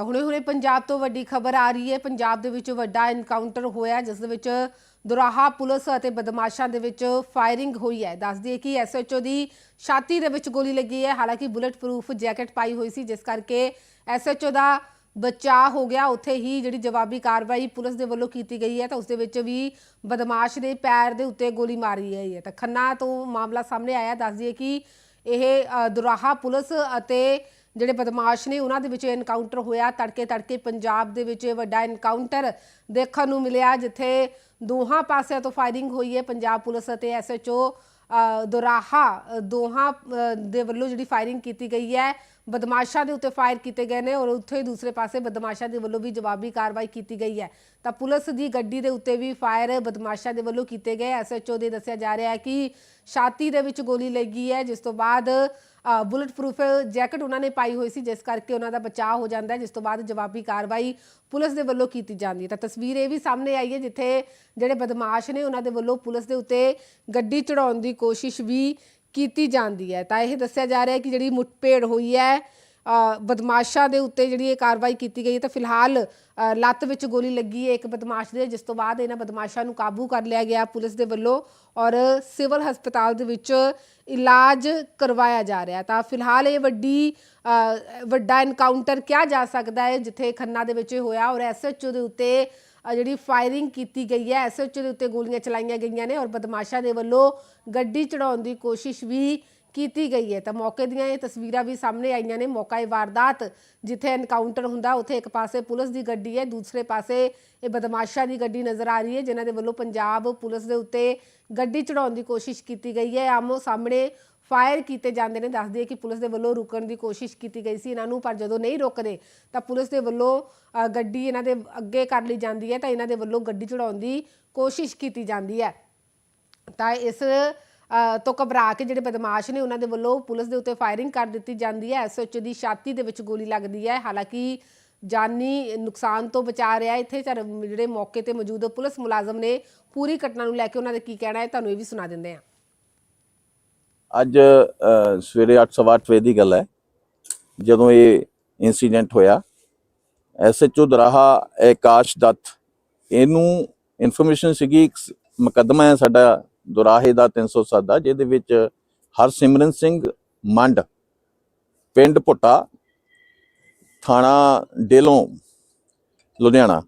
ਤਾਂ ਹੁਣੇ ਹੁਣੇ ਪੰਜਾਬ ਤੋਂ ਵੱਡੀ ਖਬਰ ਆ ਰਹੀ ਹੈ। ਪੰਜਾਬ ਦੇ ਵਿੱਚ ਵੱਡਾ ਐਨਕਾਊਂਟਰ ਹੋਇਆ ਜਿਸ ਦੇ ਵਿੱਚ ਦੁਰਾਹਾ ਪੁਲਿਸ ਅਤੇ ਬਦਮਾਸ਼ਾਂ ਦੇ ਵਿੱਚ ਫਾਇਰਿੰਗ ਹੋਈ ਹੈ। ਦੱਸਦੀ ਹੈ ਕਿ ਐਸਐਚਓ ਦੀ ਛਾਤੀ ਦੇ ਵਿੱਚ ਗੋਲੀ ਲੱਗੀ ਹੈ। ਹਾਲਾਂਕਿ ਬੁਲਟ ਪ੍ਰੂਫ ਜੈਕਟ ਪਾਈ ਹੋਈ ਸੀ, ਜਿਸ ਕਰਕੇ ਐਸਐਚਓ ਦਾ ਬਚਾਅ ਹੋ ਗਿਆ। ਉੱਥੇ ਹੀ ਜਿਹੜੀ ਜਵਾਬੀ ਕਾਰਵਾਈ ਪੁਲਿਸ ਦੇ ਵੱਲੋਂ ਕੀਤੀ ਗਈ ਹੈ, ਤਾਂ ਉਸ ਦੇ ਵਿੱਚ ਵੀ ਬਦਮਾਸ਼ ਦੇ ਪੈਰ ਦੇ ਉੱਤੇ ਗੋਲੀ ਮਾਰੀ ਗਈ ਹੈ। ਤਾਂ ਖੰਨਾ ਤੋਂ ਮਾਮਲਾ ਸਾਹਮਣੇ ਆਇਆ। ਦੱਸਦੀ ਹੈ ਕਿ ਇਹ ਦੁਰਾਹਾ ਪੁਲਿਸ ਅਤੇ ਜਿਹੜੇ ਬਦਮਾਸ਼ ਨੇ, ਉਹਨਾਂ ਦੇ ਵਿੱਚ ਐਨਕਾਊਂਟਰ ਹੋਇਆ। ਤੜਕੇ ਤੜਕੇ ਪੰਜਾਬ ਦੇ ਵਿੱਚ ਇਹ ਵੱਡਾ ਐਨਕਾਊਂਟਰ ਦੇਖਣ ਨੂੰ ਮਿਲਿਆ, ਜਿੱਥੇ ਦੋਹਾਂ ਪਾਸਿਆਂ ਤੋਂ ਫਾਇਰਿੰਗ ਹੋਈ ਹੈ ਪੰਜਾਬ ਪੁਲਿਸ ਅਤੇ ਐਸਐਚਓ ਦੁਰਾਹਾ, ਦੋਹਾਂ ਦੇ ਵੱਲੋਂ ਜਿਹੜੀ ਫਾਇਰਿੰਗ ਕੀਤੀ ਗਈ ਹੈ, ਬਦਮਾਸ਼ਾਂ ਦੇ ਉੱਤੇ ਫਾਇਰ ਕੀਤੇ ਗਏ ਨੇ ਔਰ ਉੱਥੇ ਹੀ ਦੂਸਰੇ ਪਾਸੇ ਬਦਮਾਸ਼ਾਂ ਦੇ ਵੱਲੋਂ ਵੀ ਜਵਾਬੀ ਕਾਰਵਾਈ ਕੀਤੀ ਗਈ ਹੈ। ਤਾਂ ਪੁਲਿਸ ਦੀ ਗੱਡੀ ਦੇ ਉੱਤੇ ਵੀ ਫਾਇਰ ਬਦਮਾਸ਼ਾਂ ਦੇ ਵੱਲੋਂ ਕੀਤੇ ਗਏ। ਐਸਐਚਓ ਦੇ ਦੱਸਿਆ ਜਾ ਰਿਹਾ ਹੈ ਕਿ ਛਾਤੀ ਦੇ ਵਿੱਚ ਗੋਲੀ ਲੱਗੀ ਹੈ, ਜਿਸ ਤੋਂ ਬਾਅਦ ਬੁਲਟ ਪ੍ਰੂਫ ਜੈਕਟ ਉਹਨਾਂ ਨੇ ਪਾਈ ਹੋਈ ਸੀ, ਜਿਸ ਕਰਕੇ ਉਹਨਾਂ ਦਾ ਬਚਾਅ ਹੋ ਜਾਂਦਾ ਹੈ, ਜਿਸ ਤੋਂ ਬਾਅਦ ਜਵਾਬੀ ਕਾਰਵਾਈ ਪੁਲਿਸ ਦੇ ਵੱਲੋਂ ਕੀਤੀ ਜਾਂਦੀ ਹੈ। ਤਾਂ ਤਸਵੀਰ ਇਹ ਵੀ ਸਾਹਮਣੇ ਆਈ ਹੈ, ਜਿੱਥੇ ਜਿਹੜੇ ਬਦਮਾਸ਼ ਨੇ ਉਹਨਾਂ ਦੇ ਵੱਲੋਂ ਪੁਲਿਸ ਦੇ ਉੱਤੇ ਗੱਡੀ ਚੜਾਉਣ ਦੀ ਕੋਸ਼ਿਸ਼ ਵੀ ਕੀਤੀ ਜਾਂਦੀ ਹੈ। ਤਾਂ ਇਹ ਦੱਸਿਆ ਜਾ ਰਿਹਾ ਹੈ ਕਿ ਜਿਹੜੀ ਮੁੱਠਭੇੜ ਹੋਈ ਹੈ ਬਦਮਾਸ਼ਾਂ ਦੇ ਉੱਤੇ ਜਿਹੜੀ ਇਹ ਕਾਰਵਾਈ ਕੀਤੀ ਗਈ ਹੈ, ਤਾਂ ਫਿਲਹਾਲ ਲੱਤ ਵਿੱਚ ਗੋਲੀ ਲੱਗੀ ਹੈ ਇੱਕ ਬਦਮਾਸ਼ ਦੇ, ਜਿਸ ਤੋਂ ਬਾਅਦ ਇਹਨਾਂ ਬਦਮਾਸ਼ਾਂ ਨੂੰ ਕਾਬੂ ਕਰ ਲਿਆ ਗਿਆ ਪੁਲਿਸ ਦੇ ਵੱਲੋਂ ਔਰ ਸਿਵਲ ਹਸਪਤਾਲ ਦੇ ਵਿੱਚ ਇਲਾਜ ਕਰਵਾਇਆ ਜਾ ਰਿਹਾ ਤਾਂ ਫਿਲਹਾਲ ਇਹ ਵੱਡੀ ਵੱਡਾ ਐਨਕਾਊਂਟਰ ਕਿਹਾ ਜਾ ਸਕਦਾ ਹੈ, ਜਿੱਥੇ ਖੰਨਾ ਦੇ ਵਿੱਚ ਇਹ ਹੋਇਆ ਔਰ ਐਸਐਚਓ ਦੇ ਉੱਤੇ ਜਿਹੜੀ ਫਾਇਰਿੰਗ ਕੀਤੀ ਗਈ ਹੈ ਐਸਐਚਓ ਦੇ ਉੱਤੇ ਗੋਲੀਆਂ ਚਲਾਈਆਂ ਗਈਆਂ ਨੇ ਔਰ ਬਦਮਾਸ਼ਾਂ ਦੇ ਵੱਲੋਂ ਗੱਡੀ ਚੜਾਉਣ ਦੀ ਕੋਸ਼ਿਸ਼ ਵੀ ਕੀਤੀ ਗਈ ਹੈ। ਤਾਂ ਮੌਕੇ ਦੀਆਂ ਇਹ ਤਸਵੀਰਾਂ ਵੀ ਸਾਹਮਣੇ ਆਈਆਂ ਨੇ। ਮੌਕਾ ਇਹ ਵਾਰਦਾਤ ਜਿੱਥੇ ਐਨਕਾਊਂਟਰ ਹੁੰਦਾ, ਉੱਥੇ ਇੱਕ ਪਾਸੇ ਪੁਲਿਸ ਦੀ ਗੱਡੀ ਹੈ, ਦੂਸਰੇ ਪਾਸੇ ਇਹ ਬਦਮਾਸ਼ਾਂ ਦੀ ਗੱਡੀ ਨਜ਼ਰ ਆ ਰਹੀ ਹੈ, ਜਿਨ੍ਹਾਂ ਦੇ ਵੱਲੋਂ ਪੰਜਾਬ ਪੁਲਿਸ ਦੇ ਉੱਤੇ ਗੱਡੀ ਚੜਾਉਣ ਦੀ ਕੋਸ਼ਿਸ਼ ਕੀਤੀ ਗਈ ਹੈ। ਆਮੋ ਸਾਹਮਣੇ ਫਾਇਰ ਕੀਤੇ ਜਾਂਦੇ ਨੇ। ਦੱਸਦੀ ਕਿ ਪੁਲਿਸ ਦੇ ਵੱਲੋਂ ਰੁਕਣ ਦੀ ਕੋਸ਼ਿਸ਼ ਕੀਤੀ ਗਈ ਸੀ ਇਹਨਾਂ ਨੂੰ, ਪਰ ਜਦੋਂ ਨਹੀਂ ਰੁਕਦੇ, ਤਾਂ ਪੁਲਿਸ ਦੇ ਵੱਲੋਂ ਗੱਡੀ ਇਹਨਾਂ ਦੇ ਅੱਗੇ ਕਰ ਲਈ ਜਾਂਦੀ ਹੈ। ਤਾਂ ਇਹਨਾਂ ਦੇ ਵੱਲੋਂ ਗੱਡੀ ਚੜਾਉਣ ਦੀ ਕੋਸ਼ਿਸ਼ ਕੀਤੀ ਜਾਂਦੀ ਹੈ। ਤਾਂ ਇਸ ਤੋਂ ਘਬਰਾ ਕੇ ਜਿਹੜੇ ਬਦਮਾਸ਼ ਨੇ ਉਹਨਾਂ ਦੇ ਵੱਲੋਂ ਪੁਲਿਸ ਦੇ ਉੱਤੇ ਫਾਇਰਿੰਗ ਕਰ ਦਿੱਤੀ ਜਾਂਦੀ ਹੈ। ਐਸਐਚ ਦੀ ਛਾਤੀ ਦੇ ਵਿੱਚ ਗੋਲੀ ਲੱਗਦੀ ਹੈ। ਹਾਲਾਂਕਿ ਜਾਨੀ ਨੁਕਸਾਨ ਤੋਂ ਬਚਾ ਰਿਹਾ ਇੱਥੇ ਜਿਹੜੇ ਮੌਕੇ ਤੇ ਮੌਜੂਦ ਪੁਲਿਸ ਮੁਲਾਜ਼ਮ ਨੇ ਪੂਰੀ ਘਟਨਾ ਨੂੰ ਲੈ ਕੇ ਉਹਨਾਂ ਦਾ ਕੀ ਕਹਿਣਾ ਹੈ ਤੁਹਾਨੂੰ ਇਹ ਵੀ ਸੁਣਾ ਦਿੰਦੇ ਹਾਂ। ਅੱਜ ਅ, ਸਵੇਰੇ 8:08 ਵਜੇ ਦੀ ਗੱਲ ਹੈ। ਜਦੋਂ ਇਹ ਇਨਸੀਡੈਂਟ ਹੋਇਆ ਐਸਐਚਓ ਦਰਾਹਾ ਆਕਾਸ਼ ਦੱਤ ਇਹਨੂੰ ਇਨਫੋਰਮੇਸ਼ਨ ਸੀਗੀ ਇੱਕ ਮੁਕੱਦਮਾ ਹੈ ਸਾਡਾ ਦੁਰਾਹੇ ਦਾ 307 ਦਾ ਜਿਹਦੇ ਵਿੱਚ ਹਰਸਿਮਰਨ ਸਿੰਘ ਮੰਡ, ਪਿੰਡ ਭੁੱਟਾ, ਥਾਣਾ ਡੇਲੋਂ, ਲੁਧਿਆਣਾ।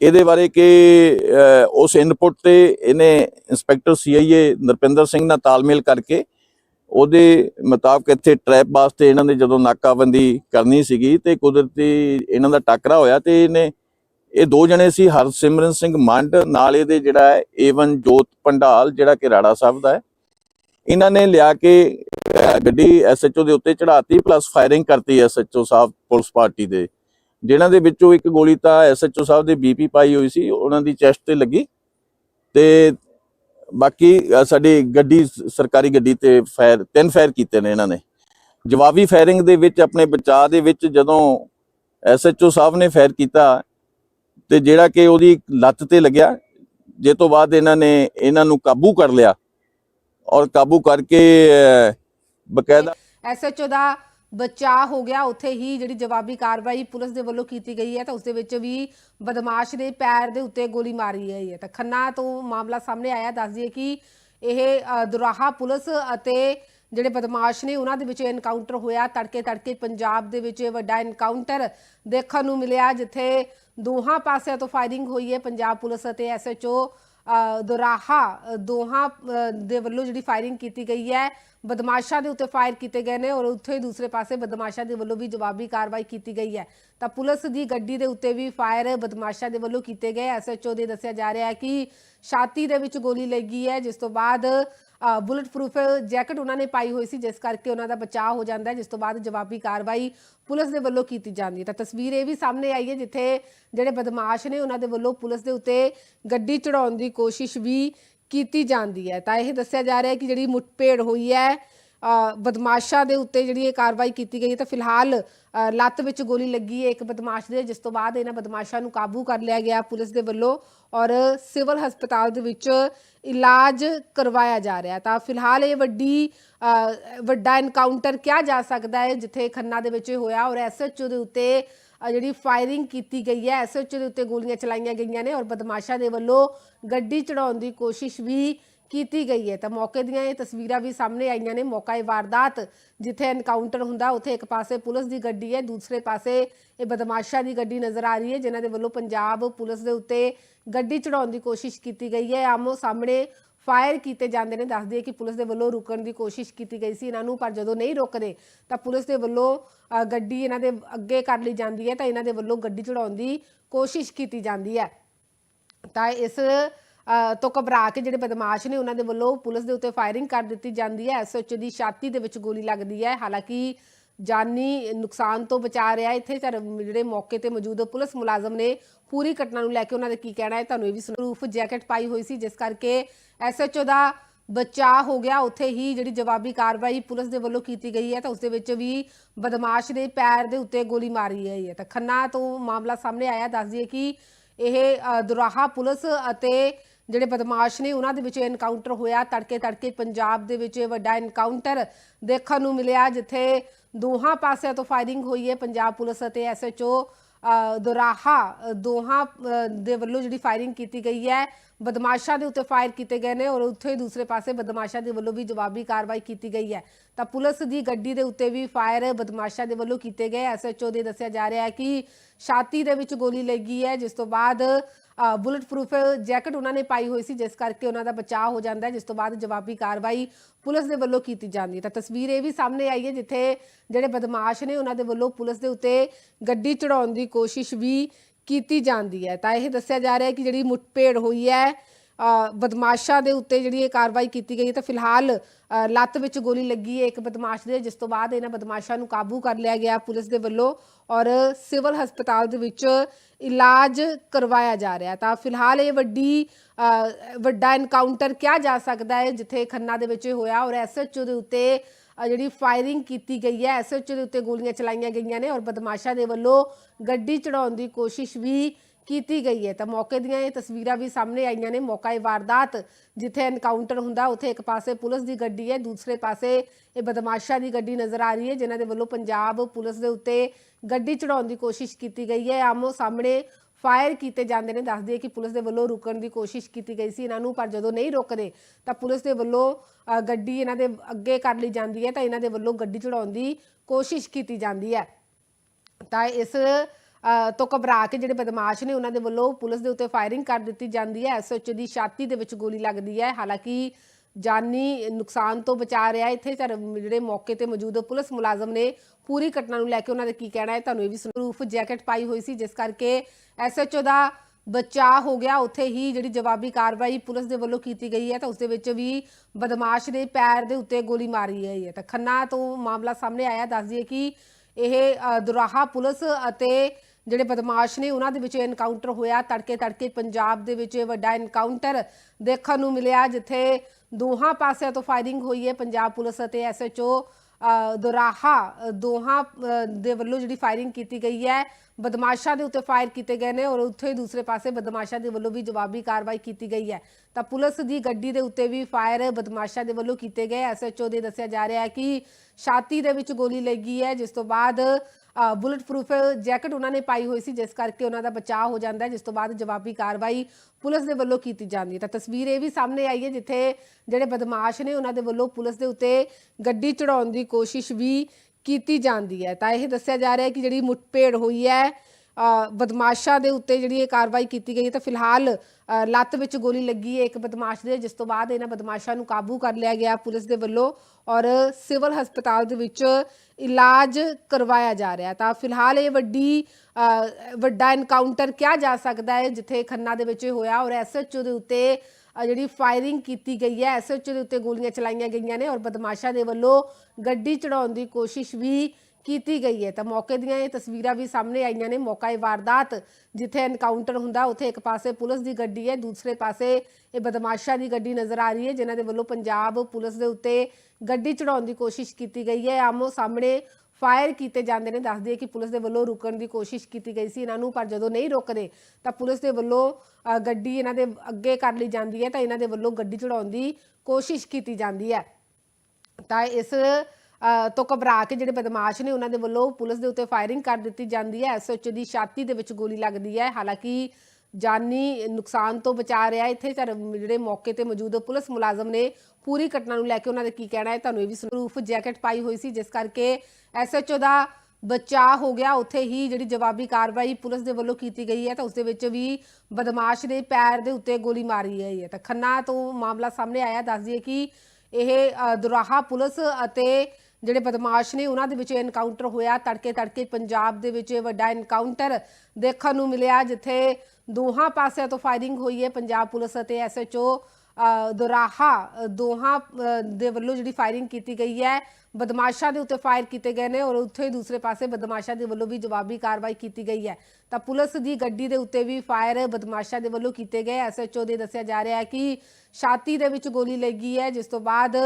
ਇਹਦੇ ਬਾਰੇ ਕਿ ਉਸ ਇਨਪੁਟ ਤੇ ਇਹਨੇ ਇੰਸਪੈਕਟਰ ਸੀਆਈਏ ਨਰਪਿੰਦਰ ਸਿੰਘ ਨਾਲ ਤਾਲਮੇਲ ਕਰਕੇ ਉਹਦੇ ਮੁਤਾਬਕ ਇੱਥੇ ਟ੍ਰੈਪ ਵਾਸਤੇ ਇਹਨਾਂ ਨੇ ਜਦੋਂ ਨਾਕਾਬੰਦੀ ਕਰਨੀ ਸੀਗੀ ਤੇ ਕੁਦਰਤੀ ਇਹਨਾਂ ਦਾ ਟੱਕਰਾ ਹੋਇਆ ਤੇ ਇਹਨੇ ਇਹ ਦੋ ਜਣੇ ਸੀ ਹਰਸਿਮਰਨ ਸਿੰਘ ਮੰਡ ਨਾਲ ਇਹਦੇ ਜਿਹੜਾ ਹੈ ਏਵਨ ਜੋਤ ਪੰਡਾਲ ਜਿਹੜਾ ਕਿ ਰਾੜਾ ਸਾਹਿਬ ਦਾ ਹੈ। ਇਹਨਾਂ ਨੇ ਲਿਆ ਕੇ ਅਹ, ਗੱਡੀ ਐਸਐਚਓ ਦੇ ਉੱਤੇ ਚੜਾਤੀ ਪਲੱਸ ਫਾਇਰਿੰਗ ਕਰਤੀ ਐਸਐਚਓ ਸਾਹਿਬ ਪੁਲਿਸ ਪਾਰਟੀ ਦੇ। ਜਿਨ੍ਹਾਂ ਦੇ ਵਿੱਚੋਂ ਇੱਕ ਗੋਲੀ ਤਾਂ ਐਸਐਚਓ ਸਾਹਿਬ ਦੇ ਬੀਪੀ ਪਾਈ ਹੋਈ ਸੀ ਉਹਨਾਂ ਦੀ ਚੈਸਟ ਤੇ ਲੱਗੀ। ਤੇ ਬਾਕੀ ਸਾਡੀ ਗੱਡੀ ਸਰਕਾਰੀ ਗੱਡੀ ਤੇ ਫਾਇਰ ਤਿੰਨ ਫਾਇਰ ਕੀਤੇ ਨੇ ਇਹਨਾਂ ਨੇ। ਜਵਾਬੀ ਫਾਇਰਿੰਗ ਦੇ ਵਿੱਚ ਆਪਣੇ ਬਚਾਅ ਦੇ ਵਿੱਚ ਜਦੋਂ ਐਸਐਚਓ ਸਾਹਿਬ ਨੇ ਫਾਇਰ ਕੀਤਾ ਤੇ ਜਿਹੜਾ ਕਿ ਉਹਦੀ ਲੱਤ ਤੇ ਲੱਗਿਆ, ਜੇ ਤੋਂ ਬਾਅਦ ਇਹਨਾਂ ਨੇ ਇਹਨਾਂ ਨੂੰ ਕਾਬੂ ਕਰ ਲਿਆ ਔਰ ਕਾਬੂ ਕਰਕੇ ਬਕਾਇਦਾ ਐਸਐਚਓ ਦਾ ਬਚਾਅ ਹੋ ਗਿਆ। ਉੱਥੇ ਹੀ ਜਿਹੜੀ ਜਵਾਬੀ ਕਾਰਵਾਈ ਪੁਲਿਸ ਦੇ ਵੱਲੋਂ ਕੀਤੀ ਗਈ ਹੈ ਤਾਂ ਉਸ ਦੇ ਵਿੱਚ ਵੀ ਬਦਮਾਸ਼ ਦੇ ਪੈਰ ਦੇ ਉੱਤੇ ਗੋਲੀ ਮਾਰੀ ਗਈ ਹੈ। ਤਾਂ ਖੰਨਾ ਤੋਂ ਮਾਮਲਾ ਸਾਹਮਣੇ ਆਇਆ। ਦੱਸ ਦਈਏ ਕਿ ਇਹ ਦੁਰਾਹਾ ਪੁਲਿਸ ਅਤੇ ਜਿਹੜੇ ਬਦਮਾਸ਼ ਨੇ ਉਹਨਾਂ ਦੇ ਵਿੱਚ ਐਨਕਾਊਂਟਰ ਹੋਇਆ। ਤੜਕੇ ਤੜਕੇ ਪੰਜਾਬ ਦੇ ਵਿੱਚ ਵੱਡਾ ਐਨਕਾਊਂਟਰ ਦੇਖਣ ਨੂੰ ਮਿਲਿਆ, ਜਿੱਥੇ ਦੋਹਾਂ ਪਾਸਿਆਂ ਤੋਂ ਫਾਇਰਿੰਗ ਹੋਈ ਹੈ ਪੰਜਾਬ ਪੁਲਿਸ ਅਤੇ ਐਸਐਚਓ ਅ, ਦੁਰਾਹਾ ਦੋਹਾਂ ਦੇ ਵੱਲੋਂ ਜਿਹੜੀ ਫਾਇਰਿੰਗ ਕੀਤੀ ਗਈ ਹੈ ਬਦਮਾਸ਼ਾਂ ਦੇ ਉੱਤੇ ਫਾਇਰ ਕੀਤੇ ਗਏ ਨੇ ਔਰ ਉੱਥੇ ਹੀ ਦੂਸਰੇ ਪਾਸੇ ਬਦਮਾਸ਼ਾਂ ਦੇ ਵੱਲੋਂ ਵੀ ਜਵਾਬੀ ਕਾਰਵਾਈ ਕੀਤੀ ਗਈ ਹੈ। ਤਾਂ ਪੁਲਿਸ ਦੀ ਗੱਡੀ ਦੇ ਉੱਤੇ ਵੀ ਫਾਇਰ ਬਦਮਾਸ਼ਾਂ ਦੇ ਵੱਲੋਂ ਕੀਤੇ ਗਏ। ਐਸਐਚਓ ਦੇ ਦੱਸਿਆ ਜਾ ਰਿਹਾ ਹੈ ਕਿ ਛਾਤੀ ਦੇ ਵਿੱਚ ਗੋਲੀ ਲੱਗੀ ਹੈ ਜਿਸ ਤੋਂ ਬਾਅਦ ਬੁਲਟ ਪ੍ਰੂਫ ਜੈਕਟ ਉਹਨਾਂ ਨੇ ਪਾਈ ਹੋਈ ਸੀ, ਜਿਸ ਕਰਕੇ ਉਹਨਾਂ ਦਾ ਬਚਾਅ ਹੋ ਜਾਂਦਾ ਹੈ, ਜਿਸ ਤੋਂ ਬਾਅਦ ਜਵਾਬੀ ਕਾਰਵਾਈ ਪੁਲਿਸ ਦੇ ਵੱਲੋਂ ਕੀਤੀ ਜਾਂਦੀ ਹੈ। ਤਾਂ ਤਸਵੀਰ ਇਹ ਵੀ ਸਾਹਮਣੇ ਆਈ ਹੈ, ਜਿੱਥੇ ਜਿਹੜੇ ਬਦਮਾਸ਼ ਨੇ ਉਹਨਾਂ ਦੇ ਵੱਲੋਂ ਪੁਲਿਸ ਦੇ ਉੱਤੇ ਗੱਡੀ ਚੜਾਉਣ ਦੀ ਕੋਸ਼ਿਸ਼ ਵੀ ਕੀਤੀ ਜਾਂਦੀ ਹੈ। ਤਾਂ ਇਹ ਦੱਸਿਆ ਜਾ ਰਿਹਾ ਹੈ ਕਿ ਜਿਹੜੀ ਮੁੱਠਭੇੜ ਹੋਈ ਹੈ ਬਦਮਾਸ਼ਾਂ ਦੇ ਉੱਤੇ ਜਿਹੜੀ ਇਹ ਕਾਰਵਾਈ ਕੀਤੀ ਗਈ ਹੈ, ਤਾਂ ਫਿਲਹਾਲ ਲੱਤ ਵਿੱਚ ਗੋਲੀ ਲੱਗੀ ਹੈ ਇੱਕ ਬਦਮਾਸ਼ ਦੇ, ਜਿਸ ਤੋਂ ਬਾਅਦ ਇਹਨਾਂ ਬਦਮਾਸ਼ਾਂ ਨੂੰ ਕਾਬੂ ਕਰ ਲਿਆ ਗਿਆ ਪੁਲਿਸ ਦੇ ਵੱਲੋਂ ਔਰ ਸਿਵਲ ਹਸਪਤਾਲ ਦੇ ਵਿੱਚ ਇਲਾਜ ਕਰਵਾਇਆ ਜਾ ਰਿਹਾ ਤਾਂ ਫਿਲਹਾਲ ਇਹ ਵੱਡੀ ਵੱਡਾ ਐਨਕਾਊਂਟਰ ਕਿਹਾ ਜਾ ਸਕਦਾ ਹੈ, ਜਿੱਥੇ ਖੰਨਾ ਦੇ ਵਿੱਚ ਹੋਇਆ ਔਰ ਐਸਐਚਓ ਦੇ ਉੱਤੇ ਜਿਹੜੀ ਫਾਇਰਿੰਗ ਕੀਤੀ ਗਈ ਹੈ ਐਸਐਚਓ ਦੇ ਉੱਤੇ ਗੋਲੀਆਂ ਚਲਾਈਆਂ ਗਈਆਂ ਨੇ ਔਰ ਬਦਮਾਸ਼ਾਂ ਦੇ ਵੱਲੋਂ ਗੱਡੀ ਚੜਾਉਣ ਦੀ ਕੋਸ਼ਿਸ਼ ਵੀ ਕੀਤੀ ਗਈ ਹੈ ਤਾਂ ਮੌਕੇ ਦੀਆਂ ਇਹ ਤਸਵੀਰਾਂ ਵੀ ਸਾਹਮਣੇ ਆਈਆਂ ਨੇ। ਮੌਕਾ ਇਹ ਵਾਰਦਾਤ ਜਿੱਥੇ ਐਨਕਾਊਂਟਰ ਹੁੰਦਾ, ਉੱਥੇ ਇੱਕ ਪਾਸੇ ਪੁਲਿਸ ਦੀ ਗੱਡੀ ਹੈ, ਦੂਸਰੇ ਪਾਸੇ ਇਹ ਬਦਮਾਸ਼ਾਂ ਦੀ ਗੱਡੀ ਨਜ਼ਰ ਆ ਰਹੀ ਹੈ, ਜਿਨ੍ਹਾਂ ਦੇ ਵੱਲੋਂ ਪੰਜਾਬ ਪੁਲਿਸ ਦੇ ਉੱਤੇ ਗੱਡੀ ਚੜਾਉਣ ਦੀ ਕੋਸ਼ਿਸ਼ ਕੀਤੀ ਗਈ ਹੈ। ਆਮੋ ਸਾਹਮਣੇ ਫਾਇਰ ਕੀਤੇ ਜਾਂਦੇ ਨੇ, ਦੱਸਦੀ ਹੈ ਕਿ ਪੁਲਿਸ ਦੇ ਵੱਲੋਂ ਰੁਕਣ ਦੀ ਕੋਸ਼ਿਸ਼ ਕੀਤੀ ਗਈ ਸੀ ਇਹਨਾਂ ਨੂੰ, ਪਰ ਜਦੋਂ ਨਹੀਂ ਰੁਕਦੇ ਤਾਂ ਪੁਲਿਸ ਦੇ ਵੱਲੋਂ ਗੱਡੀ ਇਹਨਾਂ ਦੇ ਅੱਗੇ ਕਰ ਲਈ ਜਾਂਦੀ ਹੈ ਤਾਂ ਇਹਨਾਂ ਦੇ ਵੱਲੋਂ ਗੱਡੀ ਚੜਾਉਣ ਦੀ ਕੋਸ਼ਿਸ਼ ਕੀਤੀ ਜਾਂਦੀ ਹੈ। ਤਾਂ ਇਸ ਤੋਂ ਘਬਰਾ ਕੇ ਜਿਹੜੇ ਬਦਮਾਸ਼ ਨੇ ਉਹਨਾਂ ਦੇ ਵੱਲੋਂ ਪੁਲਿਸ ਦੇ ਉੱਤੇ ਫਾਇਰਿੰਗ ਕਰ ਦਿੱਤੀ ਜਾਂਦੀ ਹੈ। ਐਸਐਚਓ ਦੀ ਛਾਤੀ ਦੇ ਵਿੱਚ ਗੋਲੀ ਲੱਗਦੀ ਹੈ। ਹਾਲਾਂਕਿ ਜਾਨੀ ਨੁਕਸਾਨ ਤੋਂ ਬਚਾ ਰਿਹਾ ਇੱਥੇ ਜਿਹੜੇ ਮੌਕੇ ਤੇ ਮੌਜੂਦ ਪੁਲਿਸ ਮੁਲਾਜ਼ਮ ਨੇ ਪੂਰੀ ਘਟਨਾ ਨੂੰ ਲੈ ਕੇ ਉਹਨਾਂ ਦਾ ਕੀ ਕਹਿਣਾ ਹੈ, ਤੁਹਾਨੂੰ ਇਹ ਵੀ ਸੁਣੋ ਜੈਕਟ ਪਾਈ ਹੋਈ ਸੀ, ਜਿਸ ਕਰਕੇ ਐਸਐਚਓ ਦਾ ਬਚਾਅ ਹੋ ਗਿਆ। ਉੱਥੇ ਹੀ ਜਿਹੜੀ ਜਵਾਬੀ ਕਾਰਵਾਈ ਪੁਲਿਸ ਦੇ ਵੱਲੋਂ ਕੀਤੀ ਗਈ ਹੈ ਤਾਂ ਉਸ ਦੇ ਵਿੱਚ ਵੀ ਬਦਮਾਸ਼ ਦੇ ਪੈਰ ਦੇ ਉੱਤੇ ਗੋਲੀ ਮਾਰੀ ਗਈ ਹੈ। ਤਾਂ ਖੰਨਾ ਤੋਂ ਮਾਮਲਾ ਸਾਹਮਣੇ ਆਇਆ। ਦੱਸ ਦਈਏ ਕਿ ਇਹ ਦੁਰਾਹਾ ਪੁਲਿਸ ਅਤੇ ਜਿਹੜੇ ਬਦਮਾਸ਼ ਨੇ ਉਹਨਾਂ ਦੇ ਵਿੱਚ ਐਨਕਾਊਂਟਰ ਹੋਇਆ। ਤੜਕੇ ਤੜਕੇ ਪੰਜਾਬ ਦੇ ਵਿੱਚ ਵੱਡਾ ਐਨਕਾਊਂਟਰ ਦੇਖਣ ਨੂੰ ਮਿਲਿਆ ਜਿੱਥੇ ਦੋਹਾਂ ਪਾਸਿਆਂ ਤੋਂ ਫਾਇਰਿੰਗ ਹੋਈ ਹੈ ਪੰਜਾਬ ਪੁਲਿਸ ਅਤੇ ਐਸਐਚਓ ਦੁਰਾਹਾ ਦੋਹਾਂ ਅ, ਦੇ ਵੱਲੋਂ ਜਿਹੜੀ ਫਾਇਰਿੰਗ ਕੀਤੀ ਗਈ ਹੈ ਬਦਮਾਸ਼ਾਂ ਦੇ ਉੱਤੇ ਫਾਇਰ ਕੀਤੇ ਗਏ ਨੇ ਔਰ ਉੱਥੇ ਹੀ ਦੂਸਰੇ ਪਾਸੇ ਬਦਮਾਸ਼ਾਂ ਦੇ ਵੱਲੋਂ ਵੀ ਜਵਾਬੀ ਕਾਰਵਾਈ ਕੀਤੀ ਗਈ ਹੈ। ਤਾਂ ਪੁਲਿਸ ਦੀ ਗੱਡੀ ਦੇ ਉੱਤੇ ਵੀ ਫਾਇਰ ਬਦਮਾਸ਼ਾਂ ਦੇ ਵੱਲੋਂ ਕੀਤੇ ਗਏ। ਐਸਐਚਓ ਦੇ ਦੱਸਿਆ ਜਾ ਰਿਹਾ ਹੈ ਕਿ ਛਾਤੀ ਦੇ ਵਿੱਚ ਗੋਲੀ ਲੱਗੀ ਹੈ, ਜਿਸ ਤੋਂ ਬਾਅਦ ਬੁਲਟ ਪ੍ਰੂਫ ਜੈਕਟ ਉਹਨਾਂ ਨੇ ਪਾਈ ਹੋਈ ਸੀ, ਜਿਸ ਕਰਕੇ ਉਹਨਾਂ ਦਾ ਬਚਾਅ ਹੋ ਜਾਂਦਾ ਹੈ, ਜਿਸ ਤੋਂ ਬਾਅਦ ਜਵਾਬੀ ਕਾਰਵਾਈ ਪੁਲਿਸ ਦੇ ਵੱਲੋਂ ਕੀਤੀ ਜਾਂਦੀ ਹੈ। ਤਾਂ ਤਸਵੀਰ ਇਹ ਵੀ ਸਾਹਮਣੇ ਆਈ ਹੈ, ਜਿੱਥੇ ਜਿਹੜੇ ਬਦਮਾਸ਼ ਨੇ ਉਹਨਾਂ ਦੇ ਵੱਲੋਂ ਪੁਲਿਸ ਦੇ ਉੱਤੇ ਗੱਡੀ ਚੜਾਉਣ ਦੀ ਕੋਸ਼ਿਸ਼ ਵੀ ਕੀਤੀ ਜਾਂਦੀ ਹੈ। ਤਾਂ ਇਹ ਦੱਸਿਆ ਜਾ ਰਿਹਾ ਹੈ ਕਿ ਜਿਹੜੀ ਮੁੱਠਭੇੜ ਹੋਈ ਹੈ ਬਦਮਾਸ਼ਾਂ ਦੇ ਉੱਤੇ ਜਿਹੜੀ ਇਹ ਕਾਰਵਾਈ ਕੀਤੀ ਗਈ ਹੈ, ਤਾਂ ਫਿਲਹਾਲ ਲੱਤ ਵਿੱਚ ਗੋਲੀ ਲੱਗੀ ਹੈ ਇੱਕ ਬਦਮਾਸ਼ ਦੇ, ਜਿਸ ਤੋਂ ਬਾਅਦ ਇਹਨਾਂ ਬਦਮਾਸ਼ਾਂ ਨੂੰ ਕਾਬੂ ਕਰ ਲਿਆ ਗਿਆ ਪੁਲਿਸ ਦੇ ਵੱਲੋਂ ਔਰ ਸਿਵਲ ਹਸਪਤਾਲ ਦੇ ਵਿੱਚ ਇਲਾਜ ਕਰਵਾਇਆ ਜਾ ਰਿਹਾ ਤਾਂ ਫਿਲਹਾਲ ਇਹ ਵੱਡੀ ਵੱਡਾ ਐਨਕਾਊਂਟਰ ਕਿਹਾ ਜਾ ਸਕਦਾ ਹੈ, ਜਿੱਥੇ ਖੰਨਾ ਦੇ ਵਿੱਚ ਹੋਇਆ ਔਰ ਐਸਐਚਓ ਦੇ ਉੱਤੇ ਜਿਹੜੀ ਫਾਇਰਿੰਗ ਕੀਤੀ ਗਈ ਹੈ ਐਸਐਚਓ ਦੇ ਉੱਤੇ ਗੋਲੀਆਂ ਚਲਾਈਆਂ ਗਈਆਂ ਨੇ ਔਰ ਬਦਮਾਸ਼ਾਂ ਦੇ ਵੱਲੋਂ ਗੱਡੀ ਚੜਾਉਣ ਦੀ ਕੋਸ਼ਿਸ਼ ਵੀ ਕੀਤੀ ਗਈ ਹੈ। ਤਾਂ ਮੌਕੇ ਦੀਆਂ ਇਹ ਤਸਵੀਰਾਂ ਵੀ ਸਾਹਮਣੇ ਆਈਆਂ ਨੇ। ਮੌਕਾ ਇਹ ਵਾਰਦਾਤ ਜਿੱਥੇ ਐਨਕਾਊਂਟਰ ਹੁੰਦਾ, ਉੱਥੇ ਇੱਕ ਪਾਸੇ ਪੁਲਿਸ ਦੀ ਗੱਡੀ ਹੈ, ਦੂਸਰੇ ਪਾਸੇ ਇਹ ਬਦਮਾਸ਼ਾਂ ਦੀ ਗੱਡੀ ਨਜ਼ਰ ਆ ਰਹੀ ਹੈ, ਜਿਨ੍ਹਾਂ ਦੇ ਵੱਲੋਂ ਪੰਜਾਬ ਪੁਲਿਸ ਦੇ ਉੱਤੇ ਗੱਡੀ ਚੜਾਉਣ ਦੀ ਕੋਸ਼ਿਸ਼ ਕੀਤੀ ਗਈ ਹੈ। ਆਮੋ ਸਾਹਮਣੇ ਫਾਇਰ ਕੀਤੇ ਜਾਂਦੇ ਨੇ, ਦੱਸਦੀ ਹੈ ਕਿ ਪੁਲਿਸ ਦੇ ਵੱਲੋਂ ਰੁਕਣ ਦੀ ਕੋਸ਼ਿਸ਼ ਕੀਤੀ ਗਈ ਸੀ ਇਹਨਾਂ ਨੂੰ, ਪਰ ਜਦੋਂ ਨਹੀਂ ਰੁਕਦੇ, ਤਾਂ ਪੁਲਿਸ ਦੇ ਵੱਲੋਂ ਗੱਡੀ ਇਹਨਾਂ ਦੇ ਅੱਗੇ ਕਰ ਲਈ ਜਾਂਦੀ ਹੈ, ਤਾਂ ਇਹਨਾਂ ਦੇ ਵੱਲੋਂ ਗੱਡੀ ਚੜਾਉਣ ਦੀ ਕੋਸ਼ਿਸ਼ ਕੀਤੀ ਜਾਂਦੀ ਹੈ। ਤਾਂ ਇਸ ਤੋਂ ਘਬਰਾ ਕੇ ਜਿਹੜੇ ਬਦਮਾਸ਼ ਨੇ, ਉਹਨਾਂ ਦੇ ਵੱਲੋਂ ਪੁਲਿਸ ਦੇ ਉੱਤੇ ਫਾਇਰਿੰਗ ਕਰ ਦਿੱਤੀ ਜਾਂਦੀ ਹੈ। ਐਸਐਚਓ ਦੀ ਛਾਤੀ ਦੇ ਵਿੱਚ ਗੋਲੀ ਲੱਗਦੀ ਹੈ। ਹਾਲਾਂਕਿ ਜਾਨੀ ਨੁਕਸਾਨ ਤੋਂ ਬਚਾ ਰਿਹਾ ਇੱਥੇ ਜਿਹੜੇ ਮੌਕੇ ਤੇ ਮੌਜੂਦ ਪੁਲਿਸ ਮੁਲਾਜ਼ਮ ਨੇ ਪੂਰੀ ਘਟਨਾ ਨੂੰ ਲੈ ਕੇ ਉਹਨਾਂ ਦਾ ਕੀ ਕਹਿਣਾ ਹੈ, ਤੁਹਾਨੂੰ ਇਹ ਵੀ ਸੁਣੋ ਜੈਕਟ ਪਾਈ ਹੋਈ ਸੀ, ਜਿਸ ਕਰਕੇ ਐਸਐਚਓ ਦਾ ਬਚਾਅ ਹੋ ਗਿਆ। ਉੱਥੇ ਹੀ ਜਿਹੜੀ ਜਵਾਬੀ ਕਾਰਵਾਈ ਪੁਲਿਸ ਦੇ ਵੱਲੋਂ ਕੀਤੀ ਗਈ ਹੈ ਤਾਂ ਉਸ ਦੇ ਵਿੱਚ ਵੀ ਬਦਮਾਸ਼ ਦੇ ਪੈਰ ਦੇ ਉੱਤੇ ਗੋਲੀ ਮਾਰੀ ਗਈ ਹੈ। ਤਾਂ ਖੰਨਾ ਤੋਂ ਮਾਮਲਾ ਸਾਹਮਣੇ ਆਇਆ। ਦੱਸ ਦਈਏ ਕਿ ਇਹ ਦੁਰਾਹਾ ਪੁਲਿਸ ਅਤੇ ਜਿਹੜੇ ਬਦਮਾਸ਼ ਨੇ ਉਹਨਾਂ ਦੇ ਵਿੱਚ ਐਨਕਾਊਂਟਰ ਹੋਇਆ। ਤੜਕੇ ਤੜਕੇ ਪੰਜਾਬ ਦੇ ਵਿੱਚ ਇਹ ਵੱਡਾ ਐਨਕਾਊਂਟਰ ਦੇਖਣ ਨੂੰ ਮਿਲਿਆ ਜਿੱਥੇ ਦੋਹਾਂ ਪਾਸਿਆਂ ਤੋਂ ਫਾਇਰਿੰਗ ਹੋਈ ਹੈ ਪੰਜਾਬ ਪੁਲਿਸ ਅਤੇ ਐਸਐਚਓ ਦੁਰਾਹਾ ਅ, ਦੋਹਾਂ ਦੇ ਵੱਲੋਂ ਜਿਹੜੀ ਫਾਇਰਿੰਗ ਕੀਤੀ ਗਈ ਹੈ ਬਦਮਾਸ਼ਾਂ ਦੇ ਉੱਤੇ ਫਾਇਰ ਕੀਤੇ ਗਏ ਨੇ ਔਰ ਉੱਥੇ ਹੀ ਦੂਸਰੇ ਪਾਸੇ ਬਦਮਾਸ਼ਾਂ ਦੇ ਵੱਲੋਂ ਵੀ ਜਵਾਬੀ ਕਾਰਵਾਈ ਕੀਤੀ ਗਈ ਹੈ। ਤਾਂ ਪੁਲਿਸ ਦੀ ਗੱਡੀ ਦੇ ਉੱਤੇ ਵੀ ਫਾਇਰ ਬਦਮਾਸ਼ਾਂ ਦੇ ਵੱਲੋਂ ਕੀਤੇ ਗਏ। ਐਸਐਚਓ ਦੇ ਦੱਸਿਆ ਜਾ ਰਿਹਾ ਹੈ ਕਿ ਛਾਤੀ ਦੇ ਵਿੱਚ ਗੋਲੀ ਲੱਗੀ ਹੈ ਜਿਸ ਤੋਂ ਬਾਅਦ ਬੁਲਟ ਪ੍ਰੂਫ ਜੈਕਟ ਉਹਨਾਂ ਨੇ ਪਾਈ ਹੋਈ ਸੀ, ਜਿਸ ਕਰਕੇ ਉਹਨਾਂ ਦਾ ਬਚਾਅ ਹੋ ਜਾਂਦਾ ਜਿਸ ਤੋਂ ਬਾਅਦ ਜਵਾਬੀ ਕਾਰਵਾਈ ਪੁਲਿਸ ਦੇ ਵੱਲੋਂ ਕੀਤੀ ਜਾਂਦੀ ਹੈ। ਤਾਂ ਤਸਵੀਰ ਇਹ ਵੀ ਸਾਹਮਣੇ ਆਈ ਹੈ, ਜਿੱਥੇ ਜਿਹੜੇ ਬਦਮਾਸ਼ ਨੇ ਉਹਨਾਂ ਦੇ ਵੱਲੋਂ ਪੁਲਿਸ ਦੇ ਉੱਤੇ ਗੱਡੀ ਚੜਾਉਣ ਦੀ ਕੋਸ਼ਿਸ਼ ਵੀ ਕੀਤੀ ਜਾਂਦੀ ਹੈ। ਤਾਂ ਇਹ ਦੱਸਿਆ ਜਾ ਰਿਹਾ ਹੈ ਕਿ ਜਿਹੜੀ ਮੁੱਠਭੇੜ ਹੋਈ ਹੈ ਬਦਮਾਸ਼ਾਂ ਦੇ ਉੱਤੇ ਜਿਹੜੀ ਇਹ ਕਾਰਵਾਈ ਕੀਤੀ ਗਈ ਹੈ ਤਾਂ ਫਿਲਹਾਲ ਲੱਤ ਵਿੱਚ ਗੋਲੀ ਲੱਗੀ ਹੈ ਇੱਕ ਬਦਮਾਸ਼ ਦੇ, ਜਿਸ ਤੋਂ ਬਾਅਦ ਇਹਨਾਂ ਬਦਮਾਸ਼ਾਂ ਨੂੰ ਕਾਬੂ ਕਰ ਲਿਆ ਗਿਆ ਪੁਲਿਸ ਦੇ ਵੱਲੋਂ ਔਰ ਸਿਵਲ ਹਸਪਤਾਲ ਦੇ ਵਿੱਚ ਇਲਾਜ ਕਰਵਾਇਆ ਜਾ ਰਿਹਾ ਤਾਂ ਫਿਲਹਾਲ ਇਹ ਵੱਡੀ ਵੱਡਾ ਐਨਕਾਊਂਟਰ ਕਿਹਾ ਜਾ ਸਕਦਾ ਹੈ, ਜਿੱਥੇ ਖੰਨਾ ਦੇ ਵਿੱਚ ਹੋਇਆ ਔਰ ਐਸਐਚਓ ਦੇ ਉੱਤੇ ਜਿਹੜੀ ਫਾਇਰਿੰਗ ਕੀਤੀ ਗਈ ਹੈ ਐਸਐਚਓ ਦੇ ਉੱਤੇ ਗੋਲੀਆਂ ਚਲਾਈਆਂ ਗਈਆਂ ਨੇ ਔਰ ਬਦਮਾਸ਼ਾਂ ਦੇ ਵੱਲੋਂ ਗੱਡੀ ਚੜਾਉਣ ਦੀ ਕੋਸ਼ਿਸ਼ ਵੀ ਕੀਤੀ ਗਈ ਹੈ। ਤਾਂ ਮੌਕੇ ਦੀਆਂ ਇਹ ਤਸਵੀਰਾਂ ਵੀ ਸਾਹਮਣੇ ਆਈਆਂ ਨੇ। ਮੌਕਾ ਇਹ ਵਾਰਦਾਤ ਜਿੱਥੇ ਐਨਕਾਊਂਟਰ ਹੁੰਦਾ, ਉੱਥੇ ਇੱਕ ਪਾਸੇ ਪੁਲਿਸ ਦੀ ਗੱਡੀ ਹੈ, ਦੂਸਰੇ ਪਾਸੇ ਇਹ ਬਦਮਾਸ਼ਾਂ ਦੀ ਗੱਡੀ ਨਜ਼ਰ ਆ ਰਹੀ ਹੈ, ਜਿਨ੍ਹਾਂ ਦੇ ਵੱਲੋਂ ਪੰਜਾਬ ਪੁਲਿਸ ਦੇ ਉੱਤੇ ਗੱਡੀ ਚੜਾਉਣ ਦੀ ਕੋਸ਼ਿਸ਼ ਕੀਤੀ ਗਈ ਹੈ। ਆਮੋ ਸਾਹਮਣੇ ਫਾਇਰ ਕੀਤੇ ਜਾਂਦੇ ਨੇ। ਦੱਸਦੀ ਹੈ ਕਿ ਪੁਲਿਸ ਦੇ ਵੱਲੋਂ ਰੁਕਣ ਦੀ ਕੋਸ਼ਿਸ਼ ਕੀਤੀ ਗਈ ਸੀ ਇਹਨਾਂ ਨੂੰ, ਪਰ ਜਦੋਂ ਨਹੀਂ ਰੁਕਦੇ, ਤਾਂ ਪੁਲਿਸ ਦੇ ਵੱਲੋਂ ਗੱਡੀ ਇਹਨਾਂ ਦੇ ਅੱਗੇ ਕਰ ਲਈ ਜਾਂਦੀ ਹੈ। ਤਾਂ ਇਹਨਾਂ ਦੇ ਵੱਲੋਂ ਗੱਡੀ ਚੜਾਉਣ ਦੀ ਕੋਸ਼ਿਸ਼ ਕੀਤੀ ਜਾਂਦੀ ਹੈ। ਤਾਂ ਇਸ ਤੋਂ ਘਬਰਾ ਕੇ ਜਿਹੜੇ ਬਦਮਾਸ਼ ਨੇ, ਉਹਨਾਂ ਦੇ ਵੱਲੋਂ ਪੁਲਿਸ ਦੇ ਉੱਤੇ ਫਾਇਰਿੰਗ ਕਰ ਦਿੱਤੀ ਜਾਂਦੀ ਹੈ। ਐਸਐਚਓ ਦੀ ਛਾਤੀ ਦੇ ਵਿੱਚ ਗੋਲੀ ਲੱਗਦੀ ਹੈ। ਹਾਲਾਂਕਿ ਜਾਨੀ ਨੁਕਸਾਨ ਤੋਂ ਬਚਾ ਰਿਹਾ ਇੱਥੇ ਜਿਹੜੇ ਮੌਕੇ ਤੇ ਮੌਜੂਦ ਪੁਲਿਸ ਮੁਲਾਜ਼ਮ ਨੇ ਪੂਰੀ ਘਟਨਾ ਨੂੰ ਲੈ ਕੇ ਉਹਨਾਂ ਦਾ ਕੀ ਕਹਿਣਾ ਹੈ, ਤੁਹਾਨੂੰ ਇਹ ਵੀ ਪ੍ਰੂਫ ਜੈਕਟ ਪਾਈ ਹੋਈ ਸੀ, ਜਿਸ ਕਰਕੇ ਐਸਐਚਓ ਦਾ ਬਚਾਅ ਹੋ ਗਿਆ। ਉੱਥੇ ਹੀ ਜਿਹੜੀ ਜਵਾਬੀ ਕਾਰਵਾਈ ਪੁਲਿਸ ਦੇ ਵੱਲੋਂ ਕੀਤੀ ਗਈ ਹੈ, ਤਾਂ ਉਸ ਦੇ ਵਿੱਚ ਵੀ ਬਦਮਾਸ਼ ਦੇ ਪੈਰ ਦੇ ਉੱਤੇ ਗੋਲੀ ਮਾਰੀ ਗਈ ਹੈ। ਤਾਂ ਖੰਨਾ ਤੋਂ ਮਾਮਲਾ ਸਾਹਮਣੇ ਆਇਆ। ਦੱਸ ਦਈਏ ਕਿ ਇਹ ਦੁਰਾਹਾ ਪੁਲਿਸ ਅਤੇ ਜਿਹੜੇ ਬਦਮਾਸ਼ ਨੇ, ਉਹਨਾਂ ਦੇ ਵਿੱਚ ਐਨਕਾਊਂਟਰ ਹੋਇਆ। ਤੜਕੇ ਤੜਕੇ ਪੰਜਾਬ ਦੇ ਵਿੱਚ ਵੱਡਾ ਐਨਕਾਊਂਟਰ ਦੇਖਣ ਨੂੰ ਮਿਲਿਆ, ਜਿੱਥੇ ਦੋਹਾਂ ਪਾਸਿਆਂ ਤੋਂ ਫਾਇਰਿੰਗ ਹੋਈ ਹੈ ਪੰਜਾਬ ਪੁਲਿਸ ਅਤੇ ਐਸਐਚਓ ਦੁਰਾਹਾ ਦੋਹਾਂ ਦੇ ਵੱਲੋਂ ਜਿਹੜੀ ਫਾਇਰਿੰਗ ਕੀਤੀ ਗਈ ਹੈ। ਬਦਮਾਸ਼ਾਂ ਦੇ ਉੱਤੇ ਫਾਇਰ ਕੀਤੇ ਗਏ ਨੇ ਔਰ ਉੱਥੇ ਹੀ ਦੂਸਰੇ ਪਾਸੇ ਬਦਮਾਸ਼ਾਂ ਦੇ ਵੱਲੋਂ ਵੀ ਜਵਾਬੀ ਕਾਰਵਾਈ ਕੀਤੀ ਗਈ ਹੈ। ਤਾਂ ਪੁਲਿਸ ਦੀ ਗੱਡੀ ਦੇ ਉੱਤੇ ਵੀ ਫਾਇਰ ਬਦਮਾਸ਼ਾਂ ਦੇ ਵੱਲੋਂ ਕੀਤੇ ਗਏ। ਐਸਐਚਓ ਦੇ ਦੱਸਿਆ ਜਾ ਰਿਹਾ ਹੈ ਕਿ ਛਾਤੀ ਦੇ ਵਿੱਚ ਗੋਲੀ ਲੱਗੀ ਹੈ, ਜਿਸ ਤੋਂ ਬਾਅਦ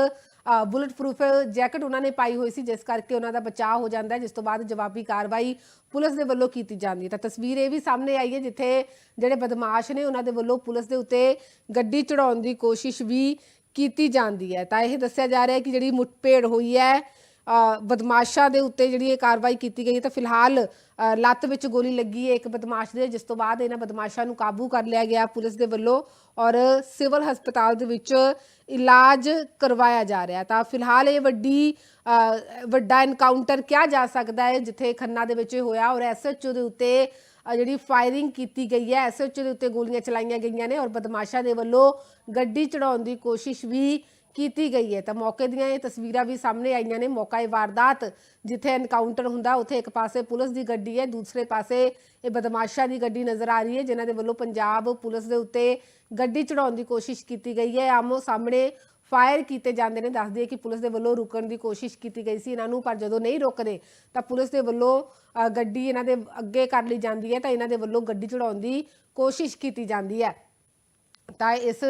ਬੁਲਟ ਪ੍ਰੂਫ ਜੈਕਟ ਉਹਨਾਂ ਨੇ ਪਾਈ ਹੋਈ ਸੀ, ਜਿਸ ਕਰਕੇ ਉਹਨਾਂ ਦਾ ਬਚਾਅ ਹੋ ਜਾਂਦਾ ਹੈ, ਜਿਸ ਤੋਂ ਬਾਅਦ ਜਵਾਬੀ ਕਾਰਵਾਈ ਪੁਲਿਸ ਦੇ ਵੱਲੋਂ ਕੀਤੀ ਜਾਂਦੀ ਹੈ। ਤਾਂ ਤਸਵੀਰ ਇਹ ਵੀ ਸਾਹਮਣੇ ਆਈ ਹੈ, ਜਿੱਥੇ ਜਿਹੜੇ ਬਦਮਾਸ਼ ਨੇ ਉਹਨਾਂ ਦੇ ਵੱਲੋਂ ਪੁਲਿਸ ਦੇ ਉੱਤੇ ਗੱਡੀ ਚੜਾਉਣ ਦੀ ਕੋਸ਼ਿਸ਼ ਵੀ ਕੀਤੀ ਜਾਂਦੀ ਹੈ। ਤਾਂ ਇਹ ਦੱਸਿਆ ਜਾ ਰਿਹਾ ਹੈ ਕਿ ਜਿਹੜੀ ਮੁੱਠਭੇੜ ਹੋਈ ਹੈ ਬਦਮਾਸ਼ਾਂ ਦੇ ਉੱਤੇ ਜਿਹੜੀ ਇਹ ਕਾਰਵਾਈ ਕੀਤੀ ਗਈ ਤਾਂ ਫਿਲਹਾਲ ਲੱਤ ਵਿੱਚ ਗੋਲੀ ਲੱਗੀ ਹੈ ਇੱਕ ਬਦਮਾਸ਼ ਦੇ, ਜਿਸ ਤੋਂ ਬਾਅਦ ਇਹਨਾਂ ਬਦਮਾਸ਼ਾਂ ਨੂੰ ਕਾਬੂ ਕਰ ਲਿਆ ਗਿਆ ਪੁਲਿਸ ਦੇ ਵੱਲੋਂ ਔਰ ਸਿਵਲ ਹਸਪਤਾਲ ਦੇ ਵਿੱਚ ਇਲਾਜ ਕਰਵਾਇਆ ਜਾ ਰਿਹਾ ਤਾਂ ਫਿਲਹਾਲ ਇਹ ਵੱਡੀ ਵੱਡਾ ਐਨਕਾਊਂਟਰ ਕਿਹਾ ਜਾ ਸਕਦਾ ਹੈ, ਜਿੱਥੇ ਖੰਨਾ ਦੇ ਵਿੱਚ ਹੋਇਆ ਔਰ ਐਸਐਚਓ ਦੇ ਉੱਤੇ ਜਿਹੜੀ ਫਾਇਰਿੰਗ ਕੀਤੀ ਗਈ ਹੈ ਐਸਐਚਓ ਦੇ ਉੱਤੇ ਗੋਲੀਆਂ ਚਲਾਈਆਂ ਗਈਆਂ ਨੇ ਔਰ ਬਦਮਾਸ਼ਾਂ ਦੇ ਵੱਲੋਂ ਗੱਡੀ ਚੜਾਉਣ ਦੀ ਕੋਸ਼ਿਸ਼ ਵੀ ਕੀਤੀ ਗਈ ਹੈ। ਤਾਂ ਮੌਕੇ ਦੀਆਂ ਇਹ ਤਸਵੀਰਾਂ ਵੀ ਸਾਹਮਣੇ ਆਈਆਂ ਨੇ। ਮੌਕਾ ਇਹ ਵਾਰਦਾਤ ਜਿੱਥੇ ਐਨਕਾਊਂਟਰ ਹੁੰਦਾ, ਉੱਥੇ ਇੱਕ ਪਾਸੇ ਪੁਲਿਸ ਦੀ ਗੱਡੀ ਹੈ, ਦੂਸਰੇ ਪਾਸੇ ਇਹ ਬਦਮਾਸ਼ਾਂ ਦੀ ਗੱਡੀ ਨਜ਼ਰ ਆ ਰਹੀ ਹੈ, ਜਿਨ੍ਹਾਂ ਦੇ ਵੱਲੋਂ ਪੰਜਾਬ ਪੁਲਿਸ ਦੇ ਉੱਤੇ ਗੱਡੀ ਚੜਾਉਣ ਦੀ ਕੋਸ਼ਿਸ਼ ਕੀਤੀ ਗਈ ਹੈ। ਆਮੋ ਸਾਹਮਣੇ ਫਾਇਰ ਕੀਤੇ ਜਾਂਦੇ ਨੇ, ਦੱਸਦੀ ਹੈ ਕਿ ਪੁਲਿਸ ਦੇ ਵੱਲੋਂ ਰੁਕਣ ਦੀ ਕੋਸ਼ਿਸ਼ ਕੀਤੀ ਗਈ ਸੀ ਇਹਨਾਂ ਨੂੰ, ਪਰ ਜਦੋਂ ਨਹੀਂ ਰੁਕਦੇ, ਤਾਂ ਪੁਲਿਸ ਦੇ ਵੱਲੋਂ ਗੱਡੀ ਇਹਨਾਂ ਦੇ ਅੱਗੇ ਕਰ ਲਈ ਜਾਂਦੀ ਹੈ, ਤਾਂ ਇਹਨਾਂ ਦੇ ਵੱਲੋਂ ਗੱਡੀ ਚੜਾਉਣ ਦੀ ਕੋਸ਼ਿਸ਼ ਕੀਤੀ ਜਾਂਦੀ ਹੈ। ਤਾਂ ਇਸ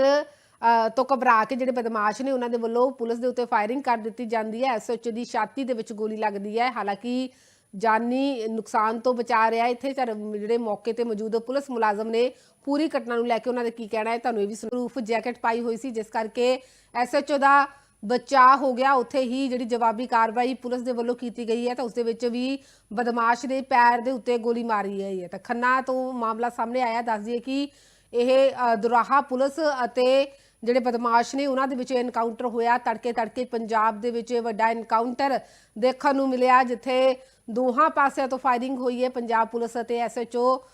ਤੋਂ ਘਬਰਾ ਕੇ ਜਿਹੜੇ ਬਦਮਾਸ਼ ਨੇ, ਉਹਨਾਂ ਦੇ ਵੱਲੋਂ ਪੁਲਿਸ ਦੇ ਉੱਤੇ ਫਾਇਰਿੰਗ ਕਰ ਦਿੱਤੀ ਜਾਂਦੀ ਹੈ। ਐਸਐਚਓ ਦੀ ਛਾਤੀ ਦੇ ਵਿੱਚ ਗੋਲੀ ਲੱਗਦੀ ਹੈ। ਹਾਲਾਂਕਿ ਜਾਨੀ ਨੁਕਸਾਨ ਤੋਂ ਬਚਾ ਰਿਹਾ ਇੱਥੇ ਜਿਹੜੇ ਮੌਕੇ ਤੇ ਮੌਜੂਦ ਪੁਲਿਸ ਮੁਲਾਜ਼ਮ ਨੇ ਪੂਰੀ ਘਟਨਾ ਨੂੰ ਲੈ ਕੇ ਉਹਨਾਂ ਦਾ ਕੀ ਕਹਿਣਾ ਹੈ? ਤੁਹਾਨੂੰ ਇਹ ਵੀ ਸਰੂਫ ਜੈਕਟ ਪਾਈ ਹੋਈ ਸੀ, ਜਿਸ ਕਰਕੇ ਐਸਐਚਓ ਦਾ ਬਚਾਅ ਹੋ ਗਿਆ। ਉੱਥੇ ਹੀ ਜਿਹੜੀ ਜਵਾਬੀ ਕਾਰਵਾਈ ਪੁਲਿਸ ਦੇ ਵੱਲੋਂ ਕੀਤੀ ਗਈ ਹੈ ਤਾਂ ਉਸ ਦੇ ਵਿੱਚ ਵੀ ਬਦਮਾਸ਼ ਦੇ ਪੈਰ ਦੇ ਉੱਤੇ ਗੋਲੀ ਮਾਰੀ ਗਈ ਹੈ। ਤਾਂ ਖੰਨਾ ਤੋਂ ਮਾਮਲਾ ਸਾਹਮਣੇ ਆਇਆ, ਦੱਸ ਦਈਏ ਕਿ ਇਹ ਦੁਰਾਹਾ ਪੁਲਿਸ ਅਤੇ ਜਿਹੜੇ ਬਦਮਾਸ਼ ਨੇ ਉਹਨਾਂ ਦੇ ਵਿੱਚ ਐਨਕਾਊਂਟਰ ਹੋਇਆ। ਤੜਕੇ ਤੜਕੇ ਪੰਜਾਬ ਦੇ ਵਿੱਚ ਵੱਡਾ ਐਨਕਾਊਂਟਰ ਦੇਖਣ ਨੂੰ ਮਿਲਿਆ, ਜਿੱਥੇ ਦੋਹਾਂ ਪਾਸਿਆਂ ਤੋਂ ਫਾਇਰਿੰਗ ਹੋਈ ਹੈ ਪੰਜਾਬ ਪੁਲਿਸ ਅਤੇ ਐਸਐਚਓ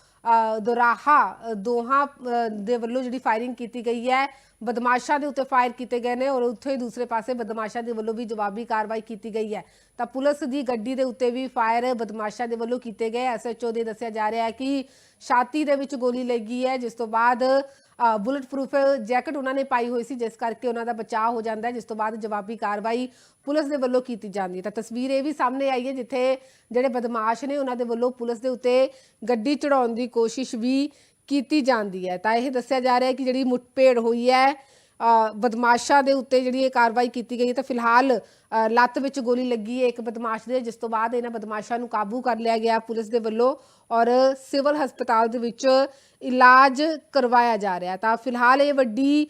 ਦੁਰਾਹਾ ਅ, ਦੋਹਾਂ ਦੇ ਵੱਲੋਂ ਜਿਹੜੀ ਫਾਇਰਿੰਗ ਕੀਤੀ ਗਈ ਹੈ ਬਦਮਾਸ਼ਾਂ ਦੇ ਉੱਤੇ ਫਾਇਰ ਕੀਤੇ ਗਏ ਨੇ ਔਰ ਉੱਥੇ ਹੀ ਦੂਸਰੇ ਪਾਸੇ ਬਦਮਾਸ਼ਾਂ ਦੇ ਵੱਲੋਂ ਵੀ ਜਵਾਬੀ ਕਾਰਵਾਈ ਕੀਤੀ ਗਈ ਹੈ। ਤਾਂ ਪੁਲਿਸ ਦੀ ਗੱਡੀ ਦੇ ਉੱਤੇ ਵੀ ਫਾਇਰ ਬਦਮਾਸ਼ਾਂ ਦੇ ਵੱਲੋਂ ਕੀਤੇ ਗਏ। ਐਸਐਚਓ ਦੇ ਦੱਸਿਆ ਜਾ ਰਿਹਾ ਹੈ ਕਿ ਛਾਤੀ ਦੇ ਵਿੱਚ ਗੋਲੀ ਲੱਗੀ ਹੈ ਜਿਸ ਤੋਂ ਬਾਅਦ ਅ, ਬੁਲਟ ਪ੍ਰੂਫ ਜੈਕਟ ਉਹਨਾਂ ਨੇ ਪਾਈ ਹੋਈ ਸੀ ਜਿਸ ਕਰਕੇ ਉਹਨਾਂ ਦਾ ਬਚਾਅ ਹੋ ਜਾਂਦਾ ਹੈ ਜਿਸ ਤੋਂ ਬਾਅਦ ਜਵਾਬੀ ਕਾਰਵਾਈ ਪੁਲਿਸ ਦੇ ਵੱਲੋਂ ਕੀਤੀ ਜਾਂਦੀ ਹੈ। ਤਾਂ ਤਸਵੀਰ ਇਹ ਵੀ ਸਾਹਮਣੇ ਆਈ ਹੈ ਜਿੱਥੇ ਜਿਹੜੇ ਬਦਮਾਸ਼ ਨੇ ਉਹਨਾਂ ਦੇ ਵੱਲੋਂ ਪੁਲਿਸ ਦੇ ਉੱਤੇ ਗੱਡੀ ਚੜਾਉਣ ਦੀ ਕੋਸ਼ਿਸ਼ ਵੀ ਕੀਤੀ ਜਾਂਦੀ ਹੈ। ਤਾਂ ਇਹ ਦੱਸਿਆ ਜਾ ਰਿਹਾ ਹੈ ਕਿ ਜਿਹੜੀ ਮੁੱਠਭੇੜ ਹੋਈ ਹੈ ਅ, ਬਦਮਾਸ਼ਾਂ ਦੇ ਉੱਤੇ ਜਿਹੜੀ ਇਹ ਕਾਰਵਾਈ ਕੀਤੀ ਗਈ ਹੈ ਤਾਂ ਫਿਲਹਾਲ ਲੱਤ ਵਿੱਚ ਗੋਲੀ ਲੱਗੀ ਹੈ ਇੱਕ ਬਦਮਾਸ਼ ਦੇ ਜਿਸ ਤੋਂ ਬਾਅਦ ਇਹਨਾਂ ਬਦਮਾਸ਼ਾਂ ਨੂੰ ਕਾਬੂ ਕਰ ਲਿਆ ਗਿਆ ਪੁਲਿਸ ਦੇ ਵੱਲੋਂ ਔਰ ਸਿਵਲ ਹਸਪਤਾਲ ਦੇ ਵਿੱਚ ਇਲਾਜ ਕਰਵਾਇਆ ਜਾ ਰਿਹਾ ਤਾਂ ਫਿਲਹਾਲ ਇਹ ਵੱਡੀ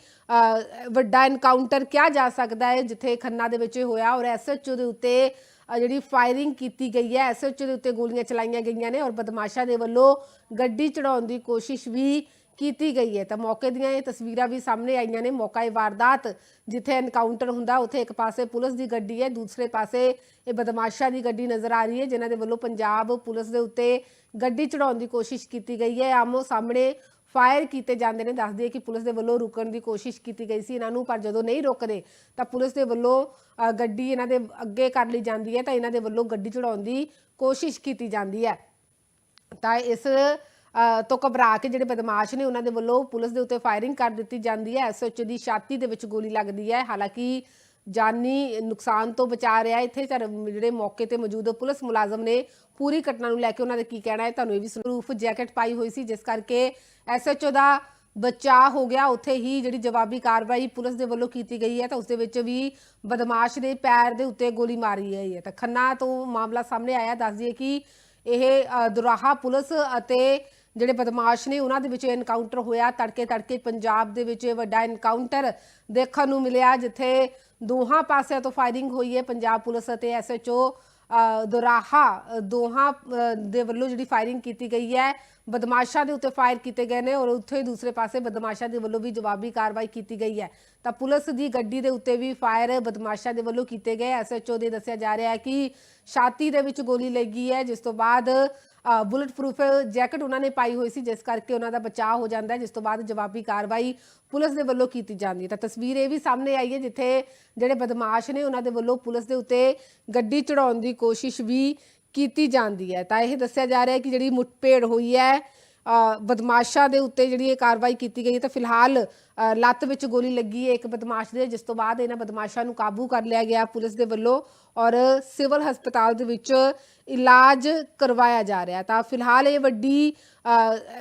ਵੱਡਾ ਐਨਕਾਊਂਟਰ ਕਿਹਾ ਜਾ ਸਕਦਾ ਹੈ ਜਿੱਥੇ ਖੰਨਾ ਦੇ ਵਿੱਚ ਇਹ ਹੋਇਆ ਔਰ ਐਸਐਚਓ ਦੇ ਉੱਤੇ ਜਿਹੜੀ ਫਾਇਰਿੰਗ ਕੀਤੀ ਗਈ ਹੈ ਐਸਐਚਓ ਦੇ ਉੱਤੇ ਗੋਲੀਆਂ ਚਲਾਈਆਂ ਗਈਆਂ ਨੇ ਔਰ ਬਦਮਾਸ਼ਾਂ ਦੇ ਵੱਲੋਂ ਗੱਡੀ ਚੜਾਉਣ ਦੀ ਕੋਸ਼ਿਸ਼ ਵੀ ਕੀਤੀ ਗਈ ਹੈ। ਤਾਂ ਮੌਕੇ ਦੀਆਂ ਇਹ ਤਸਵੀਰਾਂ ਵੀ ਸਾਹਮਣੇ ਆਈਆਂ ਨੇ। ਮੌਕਾ ਇਹ ਵਾਰਦਾਤ ਜਿੱਥੇ ਐਨਕਾਊਂਟਰ ਹੁੰਦਾ, ਉੱਥੇ ਇੱਕ ਪਾਸੇ ਪੁਲਿਸ ਦੀ ਗੱਡੀ ਹੈ, ਦੂਸਰੇ ਪਾਸੇ ਇਹ ਬਦਮਾਸ਼ਾਂ ਦੀ ਗੱਡੀ ਨਜ਼ਰ ਆ ਰਹੀ ਹੈ, ਜਿਨ੍ਹਾਂ ਦੇ ਵੱਲੋਂ ਪੰਜਾਬ ਪੁਲਿਸ ਦੇ ਉੱਤੇ ਗੱਡੀ ਚੜਾਉਣ ਦੀ ਕੋਸ਼ਿਸ਼ ਕੀਤੀ ਗਈ ਹੈ। ਆਮੋ ਸਾਹਮਣੇ ਫਾਇਰ ਕੀਤੇ ਜਾਂਦੇ ਨੇ, ਦੱਸਦੀ ਹੈ ਕਿ ਪੁਲਿਸ ਦੇ ਵੱਲੋਂ ਰੁਕਣ ਦੀ ਕੋਸ਼ਿਸ਼ ਕੀਤੀ ਗਈ ਸੀ ਇਹਨਾਂ ਨੂੰ, ਪਰ ਜਦੋਂ ਨਹੀਂ ਰੁਕਦੇ, ਤਾਂ ਪੁਲਿਸ ਦੇ ਵੱਲੋਂ ਗੱਡੀ ਇਹਨਾਂ ਦੇ ਅੱਗੇ ਕਰ ਲਈ ਜਾਂਦੀ ਹੈ, ਤਾਂ ਇਹਨਾਂ ਦੇ ਵੱਲੋਂ ਗੱਡੀ ਚੜਾਉਣ ਦੀ ਕੋਸ਼ਿਸ਼ ਕੀਤੀ ਜਾਂਦੀ ਹੈ। ਤਾਂ ਇਸ ਤੋਂ ਘਬਰਾ ਕੇ ਜਿਹੜੇ ਬਦਮਾਸ਼ ਨੇ, ਉਹਨਾਂ ਦੇ ਵੱਲੋਂ ਪੁਲਿਸ ਦੇ ਉੱਤੇ ਫਾਇਰਿੰਗ ਕਰ ਦਿੱਤੀ ਜਾਂਦੀ ਹੈ। ਐਸਐਚਓ ਦੀ ਛਾਤੀ ਦੇ ਵਿੱਚ ਗੋਲੀ ਲੱਗਦੀ ਹੈ। ਹਾਲਾਂਕਿ ਜਾਨੀ ਨੁਕਸਾਨ ਤੋਂ ਬਚਾ ਰਿਹਾ ਇੱਥੇ ਜਿਹੜੇ ਮੌਕੇ ਤੇ ਮੌਜੂਦ ਪੁਲਿਸ ਮੁਲਾਜ਼ਮ ਨੇ ਪੂਰੀ ਘਟਨਾ ਨੂੰ ਲੈ ਕੇ ਉਹਨਾਂ ਦਾ ਕੀ ਕਹਿਣਾ ਹੈ, ਤੁਹਾਨੂੰ ਇਹ ਵੀ ਪ੍ਰੂਫ ਜੈਕਟ ਪਾਈ ਹੋਈ ਸੀ, ਜਿਸ ਕਰਕੇ ਐਸਐਚਓ ਦਾ ਬਚਾਅ ਹੋ ਗਿਆ। ਉੱਥੇ ਹੀ ਜਿਹੜੀ ਜਵਾਬੀ ਕਾਰਵਾਈ ਪੁਲਿਸ ਦੇ ਵੱਲੋਂ ਕੀਤੀ ਗਈ ਹੈ ਤਾਂ ਉਸ ਦੇ ਵਿੱਚ ਵੀ ਬਦਮਾਸ਼ ਦੇ ਪੈਰ ਦੇ ਉੱਤੇ ਗੋਲੀ ਮਾਰੀ ਗਈ ਹੈ। ਤਾਂ ਖੰਨਾ ਤੋਂ ਮਾਮਲਾ ਸਾਹਮਣੇ ਆਇਆ, ਦੱਸ ਦਈਏ ਕਿ ਇਹ ਦੁਰਾਹਾ ਪੁਲਿਸ ਅਤੇ ਜਿਹੜੇ ਬਦਮਾਸ਼ ਨੇ ਉਹਨਾਂ ਦੇ ਵਿੱਚ ਐਨਕਾਊਂਟਰ ਹੋਇਆ। ਤੜਕੇ ਤੜਕੇ ਪੰਜਾਬ ਦੇ ਵਿੱਚ ਇਹ ਵੱਡਾ ਐਨਕਾਊਂਟਰ ਦੇਖਣ ਨੂੰ ਮਿਲਿਆ, ਜਿੱਥੇ ਦੋਹਾਂ ਪਾਸਿਆਂ ਤੋਂ ਫਾਇਰਿੰਗ ਹੋਈ ਹੈ ਪੰਜਾਬ ਪੁਲਿਸ ਅਤੇ ਐਸਐਚਓ ਦੁਰਾਹਾ ਦੋਹਾਂ ਦੇ ਵੱਲੋਂ ਜਿਹੜੀ ਫਾਇਰਿੰਗ ਕੀਤੀ ਗਈ ਹੈ ਬਦਮਾਸ਼ਾਂ ਦੇ ਉੱਤੇ ਫਾਇਰ ਕੀਤੇ ਗਏ ਨੇ ਔਰ ਉੱਥੇ ਹੀ ਦੂਸਰੇ ਪਾਸੇ ਬਦਮਾਸ਼ਾਂ ਦੇ ਵੱਲੋਂ ਵੀ ਜਵਾਬੀ ਕਾਰਵਾਈ ਕੀਤੀ ਗਈ ਹੈ। ਤਾਂ ਪੁਲਿਸ ਦੀ ਗੱਡੀ ਦੇ ਉੱਤੇ ਵੀ ਫਾਇਰ ਬਦਮਾਸ਼ਾਂ ਦੇ ਵੱਲੋਂ ਕੀਤੇ ਗਏ। ਐਸਐਚਓ ਦੇ ਦੱਸਿਆ ਜਾ ਰਿਹਾ ਹੈ ਕਿ ਛਾਤੀ ਦੇ ਵਿੱਚ ਗੋਲੀ ਲੱਗੀ ਹੈ, ਜਿਸ ਤੋਂ ਬਾਅਦ ਬੁਲਟ ਪ੍ਰੂਫ ਜੈਕਟ ਉਹਨਾਂ ਨੇ ਪਾਈ ਹੋਈ ਸੀ, ਜਿਸ ਕਰਕੇ ਉਹਨਾਂ ਦਾ ਬਚਾਅ ਹੋ ਜਾਂਦਾ ਹੈ, ਜਿਸ ਤੋਂ ਬਾਅਦ ਜਵਾਬੀ ਕਾਰਵਾਈ ਪੁਲਿਸ ਦੇ ਵੱਲੋਂ ਕੀਤੀ ਜਾਂਦੀ ਹੈ। ਤਾਂ ਤਸਵੀਰ ਇਹ ਵੀ ਸਾਹਮਣੇ ਆਈ ਹੈ, ਜਿੱਥੇ ਜਿਹੜੇ ਬਦਮਾਸ਼ ਨੇ ਉਹਨਾਂ ਦੇ ਵੱਲੋਂ ਪੁਲਿਸ ਦੇ ਉੱਤੇ ਗੱਡੀ ਚੜਾਉਣ ਦੀ ਕੋਸ਼ਿਸ਼ ਵੀ ਕੀਤੀ ਜਾਂਦੀ ਹੈ। ਤਾਂ ਇਹ ਦੱਸਿਆ ਜਾ ਰਿਹਾ ਹੈ ਕਿ ਜਿਹੜੀ ਮੁੱਠਭੇੜ ਹੋਈ ਹੈ ਬਦਮਾਸ਼ਾਂ ਦੇ ਉੱਤੇ ਜਿਹੜੀ ਇਹ ਕਾਰਵਾਈ ਕੀਤੀ ਗਈ ਤਾਂ ਫਿਲਹਾਲ ਲੱਤ ਵਿੱਚ ਗੋਲੀ ਲੱਗੀ ਹੈ ਇੱਕ ਬਦਮਾਸ਼ ਦੇ, ਜਿਸ ਤੋਂ ਬਾਅਦ ਇਹਨਾਂ ਬਦਮਾਸ਼ਾਂ ਨੂੰ ਕਾਬੂ ਕਰ ਲਿਆ ਗਿਆ ਪੁਲਿਸ ਦੇ ਵੱਲੋਂ ਔਰ ਸਿਵਲ ਹਸਪਤਾਲ ਦੇ ਵਿੱਚ ਇਲਾਜ ਕਰਵਾਇਆ ਜਾ ਰਿਹਾ ਤਾਂ ਫਿਲਹਾਲ ਇਹ ਵੱਡੀ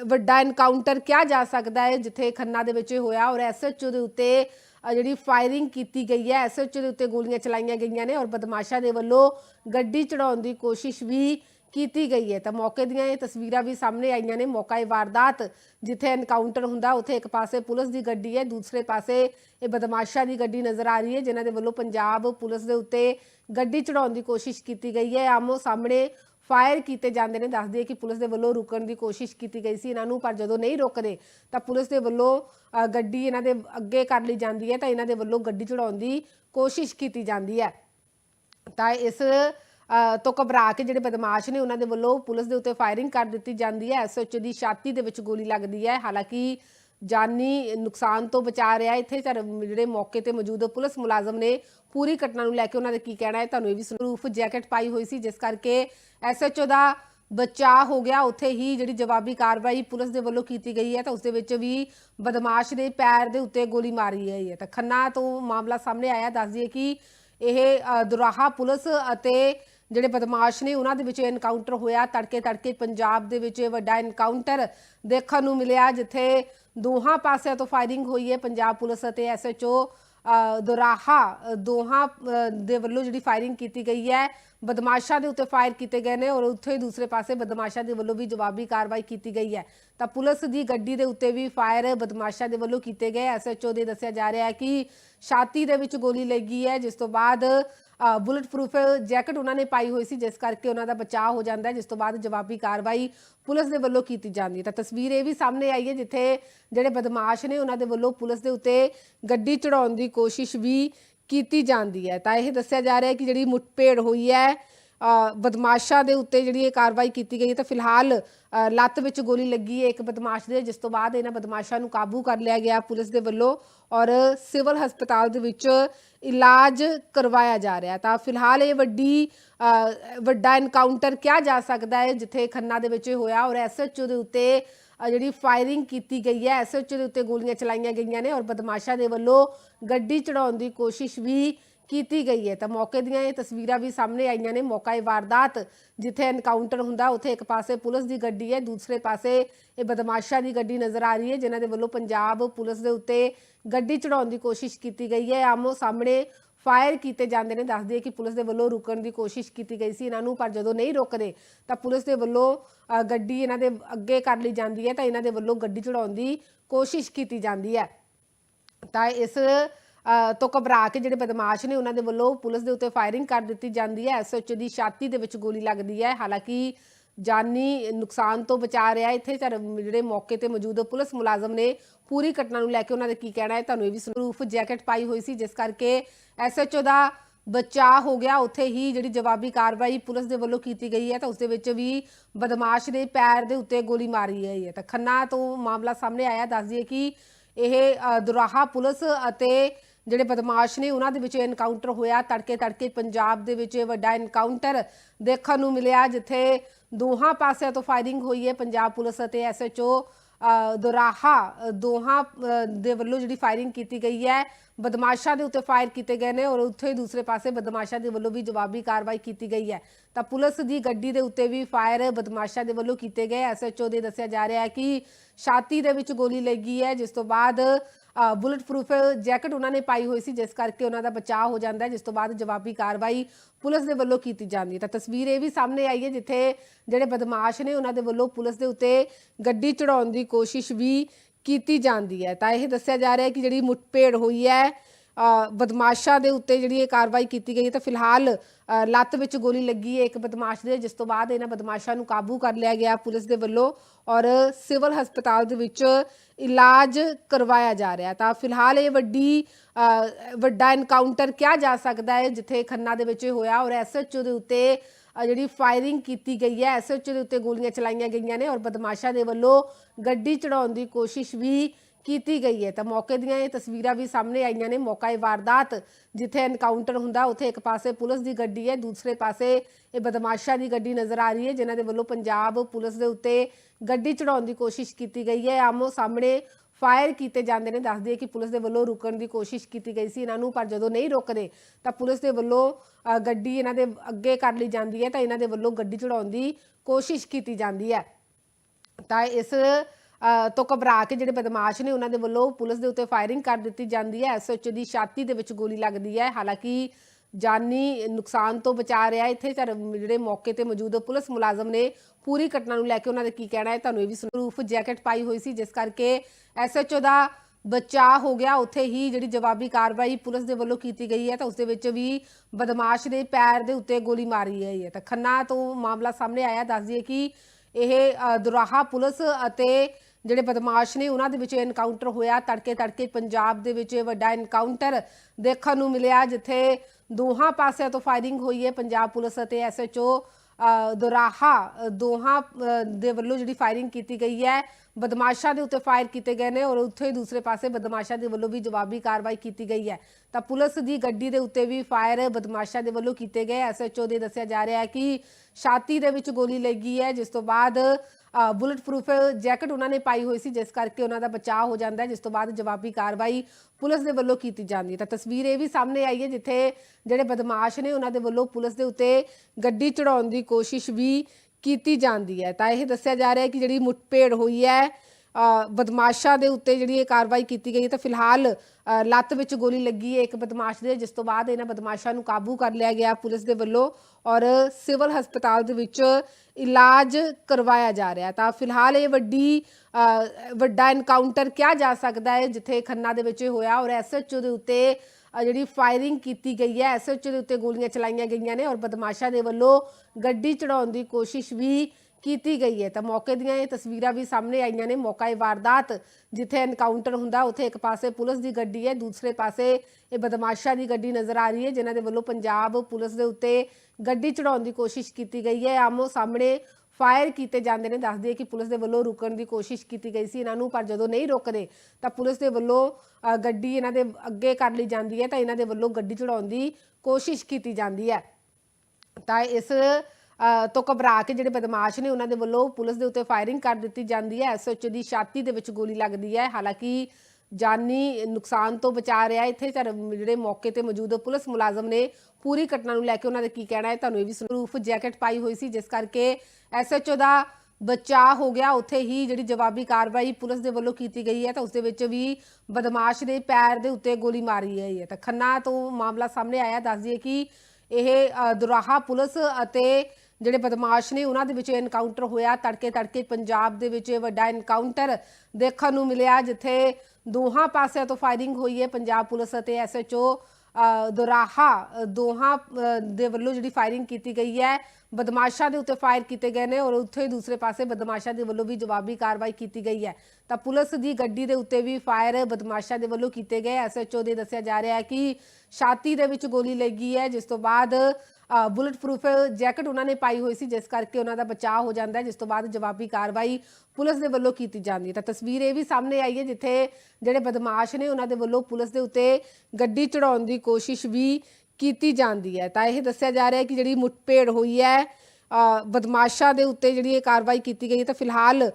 ਵੱਡਾ ਐਨਕਾਊਂਟਰ ਕਿਹਾ ਜਾ ਸਕਦਾ ਹੈ, ਜਿੱਥੇ ਖੰਨਾ ਦੇ ਵਿੱਚ ਹੋਇਆ ਔਰ ਐਸਐਚਓ ਦੇ ਉੱਤੇ ਜਿਹੜੀ ਫਾਇਰਿੰਗ ਕੀਤੀ ਗਈ ਹੈ ਐਸਐਚਓ ਦੇ ਉੱਤੇ ਗੋਲੀਆਂ ਚਲਾਈਆਂ ਗਈਆਂ ਨੇ ਔਰ ਬਦਮਾਸ਼ਾਂ ਦੇ ਵੱਲੋਂ ਗੱਡੀ ਚੜਾਉਣ ਦੀ ਕੋਸ਼ਿਸ਼ ਵੀ ਕੀਤੀ ਗਈ ਹੈ। ਤਾਂ ਮੌਕੇ ਦੀਆਂ ਇਹ ਤਸਵੀਰਾਂ ਵੀ ਸਾਹਮਣੇ ਆਈਆਂ ਨੇ। ਮੌਕਾ ਇਹ ਵਾਰਦਾਤ ਜਿੱਥੇ ਐਨਕਾਊਂਟਰ ਹੁੰਦਾ, ਉੱਥੇ ਇੱਕ ਪਾਸੇ ਪੁਲਿਸ ਦੀ ਗੱਡੀ ਹੈ, ਦੂਸਰੇ ਪਾਸੇ ਇਹ ਬਦਮਾਸ਼ਾਂ ਦੀ ਗੱਡੀ ਨਜ਼ਰ ਆ ਰਹੀ ਹੈ, ਜਿਨ੍ਹਾਂ ਦੇ ਵੱਲੋਂ ਪੰਜਾਬ ਪੁਲਿਸ ਦੇ ਉੱਤੇ ਗੱਡੀ ਚੜਾਉਣ ਦੀ ਕੋਸ਼ਿਸ਼ ਕੀਤੀ ਗਈ ਹੈ। ਆਮੋ ਸਾਹਮਣੇ ਫਾਇਰ ਕੀਤੇ ਜਾਂਦੇ ਨੇ। ਦੱਸਦੀ ਹੈ ਕਿ ਪੁਲਿਸ ਦੇ ਵੱਲੋਂ ਰੁਕਣ ਦੀ ਕੋਸ਼ਿਸ਼ ਕੀਤੀ ਗਈ ਸੀ। ਇਹਨਾਂ ਨੂੰ ਪਰ ਜਦੋਂ ਨਹੀਂ ਰੋਕਦੇ, ਤਾਂ ਪੁਲਿਸ ਦੇ ਵੱਲੋਂ ਗੱਡੀ ਇਹਨਾਂ ਦੇ ਅੱਗੇ ਕਰ ਲਈ ਜਾਂਦੀ ਹੈ ਤਾਂ ਇਹਨਾਂ ਦੇ ਵੱਲੋਂ ਗੱਡੀ ਚੜਾਉਣ ਦੀ ਕੋਸ਼ਿਸ਼ ਕੀਤੀ ਜਾਂਦੀ ਹੈ। ਤਾਂ ਇਸ ਤੋਂ ਘਬਰਾ ਕੇ ਜਿਹੜੇ ਬਦਮਾਸ਼ ਨੇ ਉਹਨਾਂ ਦੇ ਵੱਲੋਂ ਪੁਲਿਸ ਦੇ ਉੱਤੇ ਫਾਇਰਿੰਗ ਕਰ ਦਿੱਤੀ ਜਾਂਦੀ ਹੈ। ਐਸਐਚ ਦੀ ਛਾਤੀ ਦੇ ਵਿੱਚ ਗੋਲੀ ਲੱਗਦੀ ਹੈ। ਹਾਲਾਂਕਿ ਜਾਨੀ ਨੁਕਸਾਨ ਤੋਂ ਬਚਾ ਰਿਹਾ ਇੱਥੇ ਜਿਹੜੇ ਮੌਕੇ ਤੇ ਮੌਜੂਦ ਪੁਲਿਸ ਮੁਲਾਜ਼ਮ ਨੇ ਪੂਰੀ ਘਟਨਾ ਨੂੰ ਲੈ ਕੇ ਉਹਨਾਂ ਦਾ ਕੀ ਕਹਿਣਾ ਹੈ? ਤੁਹਾਨੂੰ ਇਹ ਵੀ ਸਰੂਫ ਜੈਕਟ ਪਾਈ ਹੋਈ ਸੀ, ਜਿਸ ਕਰਕੇ ਐਸਐਚਓ ਦਾ ਬਚਾਅ ਹੋ ਗਿਆ। ਉੱਥੇ ਹੀ ਜਿਹੜੀ ਜਵਾਬੀ ਕਾਰਵਾਈ ਪੁਲਿਸ ਦੇ ਵੱਲੋਂ ਕੀਤੀ ਗਈ ਹੈ ਤਾਂ ਉਸ ਦੇ ਵਿੱਚ ਵੀ ਬਦਮਾਸ਼ ਨੇ ਪੈਰ ਦੇ ਉੱਤੇ ਗੋਲੀ ਮਾਰੀ ਗਈ ਹੈ। ਤਾਂ ਖੰਨਾ ਤੋਂ ਮਾਮਲਾ ਸਾਹਮਣੇ ਆਇਆ। ਦੱਸ ਦਈਏ ਕਿ ਇਹ ਦੁਰਾਹਾ ਪੁਲਿਸ ਅਤੇ ਜਿਹੜੇ ਬਦਮਾਸ਼ ਨੇ ਉਹਨਾਂ ਦੇ ਵਿੱਚ ਐਨਕਾਊਂਟਰ ਹੋਇਆ। ਤੜਕੇ ਤੜਕੇ ਪੰਜਾਬ ਦੇ ਵਿੱਚ ਵੱਡਾ ਐਨਕਾਊਂਟਰ ਦੇਖਣ ਨੂੰ ਮਿਲਿਆ, ਜਿੱਥੇ ਦੋਹਾਂ ਪਾਸਿਆਂ ਤੋਂ ਫਾਇਰਿੰਗ ਹੋਈ ਹੈ ਪੰਜਾਬ ਪੁਲਿਸ ਅਤੇ ਐਸਐਚਓ ਦੁਰਾਹਾ ਦੋਹਾਂ ਦੇ ਵੱਲੋਂ ਜਿਹੜੀ ਫਾਇਰਿੰਗ ਕੀਤੀ ਗਈ ਹੈ, ਬਦਮਾਸ਼ਾਂ ਦੇ ਉੱਤੇ ਫਾਇਰ ਕੀਤੇ ਗਏ ਨੇ ਔਰ ਉੱਥੇ ਹੀ ਦੂਸਰੇ ਪਾਸੇ ਬਦਮਾਸ਼ਾਂ ਦੇ ਵੱਲੋਂ ਵੀ ਜਵਾਬੀ ਕਾਰਵਾਈ ਕੀਤੀ ਗਈ ਹੈ। ਤਾਂ ਪੁਲਿਸ ਦੀ ਗੱਡੀ ਦੇ ਉੱਤੇ ਵੀ ਫਾਇਰ ਬਦਮਾਸ਼ਾਂ ਦੇ ਵੱਲੋਂ ਕੀਤੇ ਗਏ। ਐਸਐਚਓ ਦੇ ਦੱਸਿਆ ਜਾ ਰਿਹਾ ਹੈ ਕਿ ਛਾਤੀ ਦੇ ਵਿੱਚ ਗੋਲੀ ਲੱਗੀ ਹੈ, ਜਿਸ ਤੋਂ ਬਾਅਦ ਬੁਲਟ ਪ੍ਰੂਫ ਜੈਕਟ ਉਹਨਾਂ ਨੇ ਪਾਈ ਹੋਈ ਸੀ, ਜਿਸ ਕਰਕੇ ਉਹਨਾਂ ਦਾ ਬਚਾਅ ਹੋ ਜਾਂਦਾ ਹੈ, ਜਿਸ ਤੋਂ ਬਾਅਦ ਜਵਾਬੀ ਕਾਰਵਾਈ ਪੁਲਿਸ ਦੇ ਵੱਲੋਂ ਕੀਤੀ ਜਾਂਦੀ ਹੈ। ਤਾਂ ਤਸਵੀਰ ਇਹ ਵੀ ਸਾਹਮਣੇ ਆਈ ਹੈ, ਜਿੱਥੇ ਜਿਹੜੇ ਬਦਮਾਸ਼ ਨੇ ਉਹਨਾਂ ਦੇ ਵੱਲੋਂ ਪੁਲਿਸ ਦੇ ਉੱਤੇ ਗੱਡੀ ਚੜਾਉਣ ਦੀ ਕੋਸ਼ਿਸ਼ ਵੀ ਕੀਤੀ ਜਾਂਦੀ ਹੈ। ਤਾਂ ਇਹ ਦੱਸਿਆ ਜਾ ਰਿਹਾ ਹੈ ਕਿ ਜਿਹੜੀ ਮੁੱਠਭੇੜ ਹੋਈ ਹੈ ਬਦਮਾਸ਼ਾਂ ਦੇ ਉੱਤੇ ਜਿਹੜੀ ਇਹ ਕਾਰਵਾਈ ਕੀਤੀ ਗਈ ਹੈ, ਤਾਂ ਫਿਲਹਾਲ ਲੱਤ ਵਿੱਚ ਗੋਲੀ ਲੱਗੀ ਹੈ ਇੱਕ ਬਦਮਾਸ਼ ਦੇ, ਜਿਸ ਤੋਂ ਬਾਅਦ ਇਹਨਾਂ ਬਦਮਾਸ਼ਾਂ ਨੂੰ ਕਾਬੂ ਕਰ ਲਿਆ ਗਿਆ ਪੁਲਿਸ ਦੇ ਵੱਲੋਂ ਔਰ ਸਿਵਲ ਹਸਪਤਾਲ ਦੇ ਵਿੱਚ ਇਲਾਜ ਕਰਵਾਇਆ ਜਾ ਰਿਹਾ ਤਾਂ ਫਿਲਹਾਲ ਇਹ ਵੱਡੀ ਵੱਡਾ ਐਨਕਾਊਂਟਰ ਕਿਹਾ ਜਾ ਸਕਦਾ ਹੈ, ਜਿੱਥੇ ਖੰਨਾ ਦੇ ਵਿੱਚ ਹੋਇਆ ਔਰ ਐਸਐਚਓ ਦੇ ਉੱਤੇ ਜਿਹੜੀ ਫਾਇਰਿੰਗ ਕੀਤੀ ਗਈ ਹੈ ਐਸਐਚਓ ਦੇ ਉੱਤੇ ਗੋਲੀਆਂ ਚਲਾਈਆਂ ਗਈਆਂ ਨੇ ਔਰ ਬਦਮਾਸ਼ਾਂ ਦੇ ਵੱਲੋਂ ਗੱਡੀ ਚੜਾਉਣ ਦੀ ਕੋਸ਼ਿਸ਼ ਵੀ ਕੀਤੀ ਗਈ ਹੈ। ਤਾਂ ਮੌਕੇ ਦੀਆਂ ਇਹ ਤਸਵੀਰਾਂ ਵੀ ਸਾਹਮਣੇ ਆਈਆਂ ਨੇ। ਮੌਕਾ ਇਹ ਵਾਰਦਾਤ ਜਿੱਥੇ ਐਨਕਾਊਂਟਰ ਹੁੰਦਾ, ਉੱਥੇ ਇੱਕ ਪਾਸੇ ਪੁਲਿਸ ਦੀ ਗੱਡੀ ਹੈ, ਦੂਸਰੇ ਪਾਸੇ ਇਹ ਬਦਮਾਸ਼ਾਂ ਦੀ ਗੱਡੀ ਨਜ਼ਰ ਆ ਰਹੀ ਹੈ, ਜਿਨ੍ਹਾਂ ਦੇ ਵੱਲੋਂ ਪੰਜਾਬ ਪੁਲਿਸ ਦੇ ਉੱਤੇ ਗੱਡੀ ਚੜਾਉਣ ਦੀ ਕੋਸ਼ਿਸ਼ ਕੀਤੀ ਗਈ ਹੈ। ਆਮੋ ਸਾਹਮਣੇ ਫਾਇਰ ਕੀਤੇ ਜਾਂਦੇ ਨੇ। ਦੱਸਦੀ ਹੈ ਕਿ ਪੁਲਿਸ ਦੇ ਵੱਲੋਂ ਰੁਕਣ ਦੀ ਕੋਸ਼ਿਸ਼ ਕੀਤੀ ਗਈ ਸੀ। ਇਹਨਾਂ ਨੂੰ ਪਰ ਜਦੋਂ ਨਹੀਂ ਰੁਕਦੇ, ਤਾਂ ਪੁਲਿਸ ਦੇ ਵੱਲੋਂ ਗੱਡੀ ਇਹਨਾਂ ਦੇ ਅੱਗੇ ਕਰ ਲਈ ਜਾਂਦੀ ਹੈ। ਤਾਂ ਇਹਨਾਂ ਦੇ ਵੱਲੋਂ ਗੱਡੀ ਚੜਾਉਣ ਦੀ ਕੋਸ਼ਿਸ਼ ਕੀਤੀ ਜਾਂਦੀ ਹੈ। ਤਾਂ ਇਸ ਤੋਂ ਘਬਰਾ ਕੇ ਜਿਹੜੇ ਬਦਮਾਸ਼ ਨੇ ਉਹਨਾਂ ਦੇ ਵੱਲੋਂ ਪੁਲਿਸ ਦੇ ਉੱਤੇ ਫਾਇਰਿੰਗ ਕਰ ਦਿੱਤੀ ਜਾਂਦੀ ਹੈ। ਐਸਐਚ ਦੀ ਛਾਤੀ ਦੇ ਵਿੱਚ ਗੋਲੀ ਲੱਗਦੀ ਹੈ। ਹਾਲਾਂਕਿ ਜਾਨੀ ਨੁਕਸਾਨ ਤੋਂ ਬਚਾ ਰਿਹਾ ਇੱਥੇ ਜਿਹੜੇ ਮੌਕੇ ਤੇ ਮੌਜੂਦ ਪੁਲਿਸ ਮੁਲਾਜ਼ਮ ਨੇ ਪੂਰੀ ਘਟਨਾ ਨੂੰ ਲੈ ਕੇ ਉਹਨਾਂ ਦਾ ਕੀ ਕਹਿਣਾ ਹੈ, ਤੁਹਾਨੂੰ ਇਹ ਵੀ ਪ੍ਰੂਫ ਜੈਕਟ ਪਾਈ ਹੋਈ ਸੀ, ਜਿਸ ਕਰਕੇ ਐਸਐਚਓ ਦਾ ਬਚਾਅ ਹੋ ਗਿਆ। ਉੱਥੇ ਹੀ ਜਿਹੜੀ ਜਵਾਬੀ ਕਾਰਵਾਈ ਪੁਲਿਸ ਦੇ ਵੱਲੋਂ ਕੀਤੀ ਗਈ ਹੈ ਤਾਂ ਉਸ ਦੇ ਵਿੱਚ ਵੀ ਬਦਮਾਸ਼ ਦੇ ਪੈਰ ਦੇ ਉੱਤੇ ਗੋਲੀ ਮਾਰੀ ਗਈ ਹੈ। ਤਾਂ ਖੰਨਾ ਤੋਂ ਮਾਮਲਾ ਸਾਹਮਣੇ ਆਇਆ। ਦੱਸ ਦਈਏ ਕਿ ਇਹ ਦੁਰਾਹਾ ਪੁਲਿਸ ਅਤੇ ਜਿਹੜੇ ਬਦਮਾਸ਼ ਨੇ ਉਹਨਾਂ ਦੇ ਵਿੱਚ ਐਨਕਾਊਂਟਰ ਹੋਇਆ। ਤੜਕੇ ਤੜਕੇ ਪੰਜਾਬ ਦੇ ਵਿੱਚ ਇਹ ਵੱਡਾ ਐਨਕਾਊਂਟਰ ਦੇਖਣ ਨੂੰ ਮਿਲਿਆ ਜਿੱਥੇ ਦੋਹਾਂ ਪਾਸਿਆਂ ਤੋਂ ਫਾਇਰਿੰਗ ਹੋਈ ਹੈ ਪੰਜਾਬ ਪੁਲਿਸ ਅਤੇ ਐਸਐਚਓ ਦੁਰਾਹਾ ਅ, ਦੋਹਾਂ ਦੇ ਵੱਲੋਂ ਜਿਹੜੀ ਫਾਇਰਿੰਗ ਕੀਤੀ ਗਈ ਹੈ ਬਦਮਾਸ਼ਾਂ ਦੇ ਉੱਤੇ ਫਾਇਰ ਕੀਤੇ ਗਏ ਨੇ ਔਰ ਉੱਥੇ ਹੀ ਦੂਸਰੇ ਪਾਸੇ ਬਦਮਾਸ਼ਾਂ ਦੇ ਵੱਲੋਂ ਵੀ ਜਵਾਬੀ ਕਾਰਵਾਈ ਕੀਤੀ ਗਈ ਹੈ। ਤਾਂ ਪੁਲਿਸ ਦੀ ਗੱਡੀ ਦੇ ਉੱਤੇ ਵੀ ਫਾਇਰ ਬਦਮਾਸ਼ਾਂ ਦੇ ਵੱਲੋਂ ਕੀਤੇ ਗਏ। ਐਸਐਚਓ ਦੇ ਦੱਸਿਆ ਜਾ ਰਿਹਾ ਹੈ ਕਿ ਛਾਤੀ ਦੇ ਵਿੱਚ ਗੋਲੀ ਲੱਗੀ ਹੈ ਜਿਸ ਤੋਂ ਬਾਅਦ ਬੁਲਟ ਪ੍ਰੂਫ ਜੈਕਟ ਉਹਨਾਂ ਨੇ ਪਾਈ ਹੋਈ ਸੀ, ਜਿਸ ਕਰਕੇ ਉਹਨਾਂ ਦਾ ਬਚਾਅ ਹੋ ਜਾਂਦਾ ਹੈ, ਜਿਸ ਤੋਂ ਬਾਅਦ ਜਵਾਬੀ ਕਾਰਵਾਈ ਪੁਲਿਸ ਦੇ ਵੱਲੋਂ ਕੀਤੀ ਜਾਂਦੀ ਹੈ। ਤਾਂ ਤਸਵੀਰ ਇਹ ਵੀ ਸਾਹਮਣੇ ਆਈ ਹੈ, ਜਿੱਥੇ ਜਿਹੜੇ ਬਦਮਾਸ਼ ਨੇ ਉਹਨਾਂ ਦੇ ਵੱਲੋਂ ਪੁਲਿਸ ਦੇ ਉੱਤੇ ਗੱਡੀ ਚੜਾਉਣ ਦੀ ਕੋਸ਼ਿਸ਼ ਵੀ ਕੀਤੀ ਜਾਂਦੀ ਹੈ। ਤਾਂ ਇਹ ਦੱਸਿਆ ਜਾ ਰਿਹਾ ਹੈ ਕਿ ਜਿਹੜੀ ਮੁੱਠਭੇੜ ਹੋਈ ਹੈ ਬਦਮਾਸ਼ਾਂ ਦੇ ਉੱਤੇ ਜਿਹੜੀ ਇਹ ਕਾਰਵਾਈ ਕੀਤੀ ਗਈ ਹੈ ਤਾਂ ਫਿਲਹਾਲ ਲੱਤ ਵਿੱਚ ਗੋਲੀ ਲੱਗੀ ਹੈ ਇੱਕ ਬਦਮਾਸ਼ ਦੇ, ਜਿਸ ਤੋਂ ਬਾਅਦ ਇਹਨਾਂ ਬਦਮਾਸ਼ਾਂ ਨੂੰ ਕਾਬੂ ਕਰ ਲਿਆ ਗਿਆ ਪੁਲਿਸ ਦੇ ਵੱਲੋਂ ਔਰ ਸਿਵਲ ਹਸਪਤਾਲ ਦੇ ਵਿੱਚ ਇਲਾਜ ਕਰਵਾਇਆ ਜਾ ਰਿਹਾ ਤਾਂ ਫਿਲਹਾਲ ਇਹ ਵੱਡੀ ਵੱਡਾ ਐਨਕਾਊਂਟਰ ਕਿਹਾ ਜਾ ਸਕਦਾ ਹੈ, ਜਿੱਥੇ ਖੰਨਾ ਦੇ ਵਿੱਚ ਹੋਇਆ ਔਰ ਐਸਐਚਓ ਦੇ ਉੱਤੇ ਜਿਹੜੀ ਫਾਇਰਿੰਗ ਕੀਤੀ ਗਈ ਹੈ ਐਸਐਚਓ ਦੇ ਉੱਤੇ ਗੋਲੀਆਂ ਚਲਾਈਆਂ ਗਈਆਂ ਨੇ ਔਰ ਬਦਮਾਸ਼ਾਂ ਦੇ ਵੱਲੋਂ ਗੱਡੀ ਚੜਾਉਣ ਦੀ ਕੋਸ਼ਿਸ਼ ਵੀ ਕੀਤੀ ਗਈ ਹੈ। ਤਾਂ ਮੌਕੇ ਦੀਆਂ ਇਹ ਤਸਵੀਰਾਂ ਵੀ ਸਾਹਮਣੇ ਆਈਆਂ ਨੇ। ਮੌਕਾ ਇਹ ਵਾਰਦਾਤ ਜਿੱਥੇ ਐਨਕਾਊਂਟਰ ਹੁੰਦਾ, ਉੱਥੇ ਇੱਕ ਪਾਸੇ ਪੁਲਿਸ ਦੀ ਗੱਡੀ ਹੈ, ਦੂਸਰੇ ਪਾਸੇ ਇਹ ਬਦਮਾਸ਼ਾਂ ਦੀ ਗੱਡੀ ਨਜ਼ਰ ਆ ਰਹੀ ਹੈ, ਜਿਨ੍ਹਾਂ ਦੇ ਵੱਲੋਂ ਪੰਜਾਬ ਪੁਲਿਸ ਦੇ ਉੱਤੇ ਗੱਡੀ ਚੜਾਉਣ ਦੀ ਕੋਸ਼ਿਸ਼ ਕੀਤੀ ਗਈ ਹੈ। ਆਮੋ ਸਾਹਮਣੇ ਫਾਇਰ ਕੀਤੇ ਜਾਂਦੇ ਨੇ। ਦੱਸਦੀ ਹੈ ਕਿ ਪੁਲਿਸ ਦੇ ਵੱਲੋਂ ਰੁਕਣ ਦੀ ਕੋਸ਼ਿਸ਼ ਕੀਤੀ ਗਈ ਸੀ ਇਹਨਾਂ ਨੂੰ, ਪਰ ਜਦੋਂ ਨਹੀਂ ਰੁਕਦੇ, ਤਾਂ ਪੁਲਿਸ ਦੇ ਵੱਲੋਂ ਗੱਡੀ ਇਹਨਾਂ ਦੇ ਅੱਗੇ ਕਰ ਲਈ ਜਾਂਦੀ ਹੈ। ਤਾਂ ਇਹਨਾਂ ਦੇ ਵੱਲੋਂ ਗੱਡੀ ਚੜਾਉਣ ਦੀ ਕੋਸ਼ਿਸ਼ ਕੀਤੀ ਜਾਂਦੀ ਹੈ। ਤਾਂ ਇਸ ਤੋਂ ਘਬਰਾ ਕੇ ਜਿਹੜੇ ਬਦਮਾਸ਼ ਨੇ, ਉਹਨਾਂ ਦੇ ਵੱਲੋਂ ਪੁਲਿਸ ਦੇ ਉੱਤੇ ਫਾਇਰਿੰਗ ਕਰ ਦਿੱਤੀ ਜਾਂਦੀ ਹੈ। ਐਸਐਚ ਦੀ ਛਾਤੀ ਦੇ ਵਿੱਚ ਗੋਲੀ ਲੱਗਦੀ ਹੈ। ਹਾਲਾਂਕਿ ਜਾਨੀ ਨੁਕਸਾਨ ਤੋਂ ਬਚਾ ਰਿਹਾ ਇੱਥੇ ਜਿਹੜੇ ਮੌਕੇ ਤੇ ਮੌਜੂਦ ਪੁਲਿਸ ਮੁਲਾਜ਼ਮ ਨੇ ਪੂਰੀ ਘਟਨਾ ਨੂੰ ਲੈ ਕੇ ਉਹਨਾਂ ਦਾ ਕੀ ਕਹਿਣਾ ਹੈ, ਤੁਹਾਨੂੰ ਇਹ ਵੀ ਪ੍ਰੂਫ ਜੈਕਟ ਪਾਈ ਹੋਈ ਸੀ, ਜਿਸ ਕਰਕੇ ਐਸਐਚਓ ਦਾ ਬਚਾਅ ਹੋ ਗਿਆ। ਉੱਥੇ ਹੀ ਜਿਹੜੀ ਜਵਾਬੀ ਕਾਰਵਾਈ ਪੁਲਿਸ ਦੇ ਵੱਲੋਂ ਕੀਤੀ ਗਈ ਹੈ ਤਾਂ ਉਸ ਦੇ ਵਿੱਚ ਵੀ ਬਦਮਾਸ਼ ਦੇ ਪੈਰ ਦੇ ਉੱਤੇ ਗੋਲੀ ਮਾਰੀ ਗਈ ਹੈ। ਤਾਂ ਖੰਨਾ ਤੋਂ ਮਾਮਲਾ ਸਾਹਮਣੇ ਆਇਆ। ਦੱਸ ਦਈਏ ਕਿ ਇਹ ਦੁਰਾਹਾ ਪੁਲਿਸ ਅਤੇ ਜਿਹੜੇ ਬਦਮਾਸ਼ ਨੇ, ਉਹਨਾਂ ਦੇ ਵਿੱਚ ਐਨਕਾਊਂਟਰ ਹੋਇਆ। ਤੜਕੇ ਤੜਕੇ ਪੰਜਾਬ ਦੇ ਵਿੱਚ ਇਹ ਵੱਡਾ ਐਨਕਾਊਂਟਰ ਦੇਖਣ ਨੂੰ ਮਿਲਿਆ, ਜਿੱਥੇ ਦੋਹਾਂ ਪਾਸਿਆਂ ਤੋਂ ਫਾਇਰਿੰਗ ਹੋਈ ਹੈ ਪੰਜਾਬ ਪੁਲਿਸ ਅਤੇ ਐਸਐਚਓ ਦੁਰਾਹਾ। ਦੋਹਾਂ ਦੇ ਵੱਲੋਂ ਜਿਹੜੀ ਫਾਇਰਿੰਗ ਕੀਤੀ ਗਈ ਹੈ, ਬਦਮਾਸ਼ਾਂ ਦੇ ਉੱਤੇ ਫਾਇਰ ਕੀਤੇ ਗਏ ਨੇ ਔਰ ਉੱਥੇ ਹੀ ਦੂਸਰੇ ਪਾਸੇ ਬਦਮਾਸ਼ਾਂ ਦੇ ਵੱਲੋਂ ਵੀ ਜਵਾਬੀ ਕਾਰਵਾਈ ਕੀਤੀ ਗਈ ਹੈ। ਤਾਂ ਪੁਲਿਸ ਦੀ ਗੱਡੀ ਦੇ ਉੱਤੇ ਵੀ ਫਾਇਰ ਬਦਮਾਸ਼ਾਂ ਦੇ ਵੱਲੋਂ ਕੀਤੇ ਗਏ। ਐਸਐਚਓ ਦੇ ਦੱਸਿਆ ਜਾ ਰਿਹਾ ਹੈ ਕਿ ਛਾਤੀ ਦੇ ਵਿੱਚ ਗੋਲੀ ਲੱਗੀ ਹੈ, ਜਿਸ ਤੋਂ ਬਾਅਦ ਬੁਲਟ ਪ੍ਰੂਫ ਜੈਕਟ ਉਹਨਾਂ ਨੇ ਪਾਈ ਹੋਈ ਸੀ, ਜਿਸ ਕਰਕੇ ਉਹਨਾਂ ਦਾ ਬਚਾਅ ਹੋ ਜਾਂਦਾ ਹੈ, ਜਿਸ ਤੋਂ ਬਾਅਦ ਜਵਾਬੀ ਕਾਰਵਾਈ ਪੁਲਿਸ ਦੇ ਵੱਲੋਂ ਕੀਤੀ ਜਾਂਦੀ ਹੈ। ਤਾਂ ਤਸਵੀਰ ਇਹ ਵੀ ਸਾਹਮਣੇ ਆਈ ਹੈ, ਜਿੱਥੇ ਜਿਹੜੇ ਬਦਮਾਸ਼ ਨੇ ਉਹਨਾਂ ਦੇ ਵੱਲੋਂ ਪੁਲਿਸ ਦੇ ਉੱਤੇ ਗੱਡੀ ਚੜਾਉਣ ਦੀ ਕੋਸ਼ਿਸ਼ ਵੀ ਕੀਤੀ ਜਾਂਦੀ ਹੈ। ਤਾਂ ਇਹ ਦੱਸਿਆ ਜਾ ਰਿਹਾ ਹੈ ਕਿ ਜਿਹੜੀ ਮੁੱਠਭੇੜ ਹੋਈ ਹੈ ਬਦਮਾਸ਼ਾਂ ਦੇ ਉੱਤੇ ਜਿਹੜੀ ਇਹ ਕਾਰਵਾਈ ਕੀਤੀ ਗਈ ਹੈ ਤਾਂ ਫਿਲਹਾਲ ਲੱਤ ਵਿੱਚ ਗੋਲੀ ਲੱਗੀ ਹੈ ਇੱਕ ਬਦਮਾਸ਼ ਦੇ, ਜਿਸ ਤੋਂ ਬਾਅਦ ਇਹਨਾਂ ਬਦਮਾਸ਼ਾਂ ਨੂੰ ਕਾਬੂ ਕਰ ਲਿਆ ਗਿਆ ਪੁਲਿਸ ਦੇ ਵੱਲੋਂ ਔਰ ਸਿਵਲ ਹਸਪਤਾਲ ਦੇ ਵਿੱਚ ਇਲਾਜ ਕਰਵਾਇਆ ਜਾ ਰਿਹਾ ਤਾਂ ਫਿਲਹਾਲ ਇਹ ਵੱਡੀ ਵੱਡਾ ਐਨਕਾਊਂਟਰ ਕਿਹਾ ਜਾ ਸਕਦਾ ਹੈ, ਜਿੱਥੇ ਖੰਨਾ ਦੇ ਵਿੱਚ ਹੋਇਆ ਔਰ ਐਸਐਚਓ ਦੇ ਉੱਤੇ ਜਿਹੜੀ ਫਾਇਰਿੰਗ ਕੀਤੀ ਗਈ ਹੈ ਐਸਐਚਓ ਦੇ ਉੱਤੇ ਗੋਲੀਆਂ ਚਲਾਈਆਂ ਗਈਆਂ ਨੇ ਔਰ ਬਦਮਾਸ਼ਾਂ ਦੇ ਵੱਲੋਂ ਗੱਡੀ ਚੜਾਉਣ ਦੀ ਕੋਸ਼ਿਸ਼ ਵੀ ਕੀਤੀ ਗਈ ਹੈ। ਤਾਂ ਮੌਕੇ ਦੀਆਂ ਇਹ ਤਸਵੀਰਾਂ ਵੀ ਸਾਹਮਣੇ ਆਈਆਂ ਨੇ। ਮੌਕਾ ਇਹ ਵਾਰਦਾਤ ਜਿੱਥੇ ਐਨਕਾਊਂਟਰ ਹੁੰਦਾ, ਉੱਥੇ ਇੱਕ ਪਾਸੇ ਪੁਲਿਸ ਦੀ ਗੱਡੀ ਹੈ, ਦੂਸਰੇ ਪਾਸੇ ਇਹ ਬਦਮਾਸ਼ਾਂ ਦੀ ਗੱਡੀ ਨਜ਼ਰ ਆ ਰਹੀ ਹੈ, ਜਿਨ੍ਹਾਂ ਦੇ ਵੱਲੋਂ ਪੰਜਾਬ ਪੁਲਿਸ ਦੇ ਉੱਤੇ ਗੱਡੀ ਚੜਾਉਣ ਦੀ ਕੋਸ਼ਿਸ਼ ਕੀਤੀ ਗਈ ਹੈ। ਆਮੋ ਸਾਹਮਣੇ ਫਾਇਰ ਕੀਤੇ ਜਾਂਦੇ ਨੇ। ਦੱਸਦੀ ਹੈ ਕਿ ਪੁਲਿਸ ਦੇ ਵੱਲੋਂ ਰੁਕਣ ਦੀ ਕੋਸ਼ਿਸ਼ ਕੀਤੀ ਗਈ ਸੀ ਇਹਨਾਂ ਨੂੰ, ਪਰ ਜਦੋਂ ਨਹੀਂ ਰੋਕਦੇ, ਤਾਂ ਪੁਲਿਸ ਦੇ ਵੱਲੋਂ ਗੱਡੀ ਇਹਨਾਂ ਦੇ ਅੱਗੇ ਕਰ ਲਈ ਜਾਂਦੀ ਹੈ। ਤਾਂ ਇਹਨਾਂ ਦੇ ਵੱਲੋਂ ਗੱਡੀ ਚੜਾਉਣ ਦੀ ਕੋਸ਼ਿਸ਼ ਕੀਤੀ ਜਾਂਦੀ ਹੈ। ਤਾਂ ਇਸ ਤੋਂ ਘਬਰਾ ਕੇ ਜਿਹੜੇ ਬਦਮਾਸ਼ ਨੇ ਉਹਨਾਂ ਦੇ ਵੱਲੋਂ ਪੁਲਿਸ ਦੇ ਉੱਤੇ ਫਾਇਰਿੰਗ ਕਰ ਦਿੱਤੀ ਜਾਂਦੀ ਹੈ। ਐਸਐਚ ਦੀ ਛਾਤੀ ਦੇ ਵਿੱਚ ਗੋਲੀ ਲੱਗਦੀ ਹੈ। ਹਾਲਾਂਕਿ ਜਾਨੀ ਨੁਕਸਾਨ ਤੋਂ ਬਚਾ ਰਿਹਾ। ਇੱਥੇ ਜਿਹੜੇ ਮੌਕੇ ਤੇ ਮੌਜੂਦ ਪੁਲਿਸ ਮੁਲਾਜ਼ਮ ਨੇ ਪੂਰੀ ਘਟਨਾ ਨੂੰ ਲੈ ਕੇ ਉਹਨਾਂ ਦਾ ਕੀ ਕਹਿਣਾ ਹੈ, ਤੁਹਾਨੂੰ ਇਹ ਵੀ ਸਰੂਫ ਜੈਕਟ ਪਾਈ ਹੋਈ ਸੀ, ਜਿਸ ਕਰਕੇ ਐਸਐਚਓ ਦਾ ਬਚਾਅ ਹੋ ਗਿਆ। ਉੱਥੇ ਹੀ ਜਿਹੜੀ ਜਵਾਬੀ ਕਾਰਵਾਈ ਪੁਲਿਸ ਦੇ ਵੱਲੋਂ ਕੀਤੀ ਗਈ ਹੈ ਤਾਂ ਉਸ ਦੇ ਵਿੱਚ ਵੀ ਬਦਮਾਸ਼ ਦੇ ਪੈਰ ਦੇ ਉੱਤੇ ਗੋਲੀ ਮਾਰੀ ਗਈ ਹੈ। ਤਾਂ ਖੰਨਾ ਤੋਂ ਮਾਮਲਾ ਸਾਹਮਣੇ ਆਇਆ। ਦੱਸ ਦਈਏ ਕਿ ਇਹ ਦੁਰਾਹਾ ਪੁਲਿਸ ਅਤੇ ਜਿਹੜੇ ਬਦਮਾਸ਼ ਨੇ, ਉਹਨਾਂ ਦੇ ਵਿੱਚ ਐਨਕਾਊਂਟਰ ਹੋਇਆ। ਤੜਕੇ ਤੜਕੇ ਪੰਜਾਬ ਦੇ ਵਿੱਚ ਇਹ ਵੱਡਾ ਐਨਕਾਊਂਟਰ ਦੇਖਣ ਨੂੰ ਮਿਲਿਆ, ਜਿੱਥੇ ਦੋਹਾਂ ਪਾਸਿਆਂ ਤੋਂ ਫਾਇਰਿੰਗ ਹੋਈ ਹੈ ਪੰਜਾਬ ਪੁਲਿਸ ਅਤੇ ਐਸਐਚਓ ਦੁਰਾਹਾ, ਦੋਹਾਂ ਦੇ ਵੱਲੋਂ ਜਿਹੜੀ ਫਾਇਰਿੰਗ ਕੀਤੀ ਗਈ ਹੈ, ਬਦਮਾਸ਼ਾਂ ਦੇ ਉੱਤੇ ਫਾਇਰ ਕੀਤੇ ਗਏ ਨੇ ਔਰ ਉੱਥੇ ਹੀ ਦੂਸਰੇ ਪਾਸੇ ਬਦਮਾਸ਼ਾਂ ਦੇ ਵੱਲੋਂ ਵੀ ਜਵਾਬੀ ਕਾਰਵਾਈ ਕੀਤੀ ਗਈ ਹੈ। ਤਾਂ ਪੁਲਿਸ ਦੀ ਗੱਡੀ ਦੇ ਉੱਤੇ ਵੀ ਫਾਇਰ ਬਦਮਾਸ਼ਾਂ ਦੇ ਵੱਲੋਂ ਕੀਤੇ ਗਏ। ਐਸਐਚਓ ਦੇ ਦੱਸਿਆ ਜਾ ਰਿਹਾ ਹੈ ਕਿ ਛਾਤੀ ਦੇ ਵਿੱਚ ਗੋਲੀ ਲੱਗੀ ਹੈ, ਜਿਸ ਤੋਂ ਬਾਅਦ ਬੁਲਟ ਪ੍ਰੂਫ ਜੈਕਟ ਉਹਨਾਂ ਨੇ ਪਾਈ ਹੋਈ ਸੀ, ਜਿਸ ਕਰਕੇ ਉਹਨਾਂ ਦਾ ਬਚਾਅ ਹੋ ਜਾਂਦਾ ਹੈ, ਜਿਸ ਤੋਂ ਬਾਅਦ ਜਵਾਬੀ ਕਾਰਵਾਈ ਪੁਲਿਸ ਦੇ ਵੱਲੋਂ ਕੀਤੀ ਜਾਂਦੀ ਹੈ। ਤਾਂ ਤਸਵੀਰ ਇਹ ਵੀ ਸਾਹਮਣੇ ਆਈ ਹੈ, ਜਿੱਥੇ ਜਿਹੜੇ ਬਦਮਾਸ਼ ਨੇ ਉਹਨਾਂ ਦੇ ਵੱਲੋਂ ਪੁਲਿਸ ਦੇ ਉੱਤੇ ਗੱਡੀ ਚੜਾਉਣ ਦੀ ਕੋਸ਼ਿਸ਼ ਵੀ ਕੀਤੀ ਜਾਂਦੀ ਹੈ। ਤਾਂ ਇਹ ਦੱਸਿਆ ਜਾ ਰਿਹਾ ਹੈ ਕਿ ਜਿਹੜੀ ਮੁੱਠਭੇੜ ਹੋਈ ਹੈ ਬਦਮਾਸ਼ਾਂ ਦੇ ਉੱਤੇ ਜਿਹੜੀ ਇਹ ਕਾਰਵਾਈ ਕੀਤੀ ਗਈ ਹੈ, ਤਾਂ ਫਿਲਹਾਲ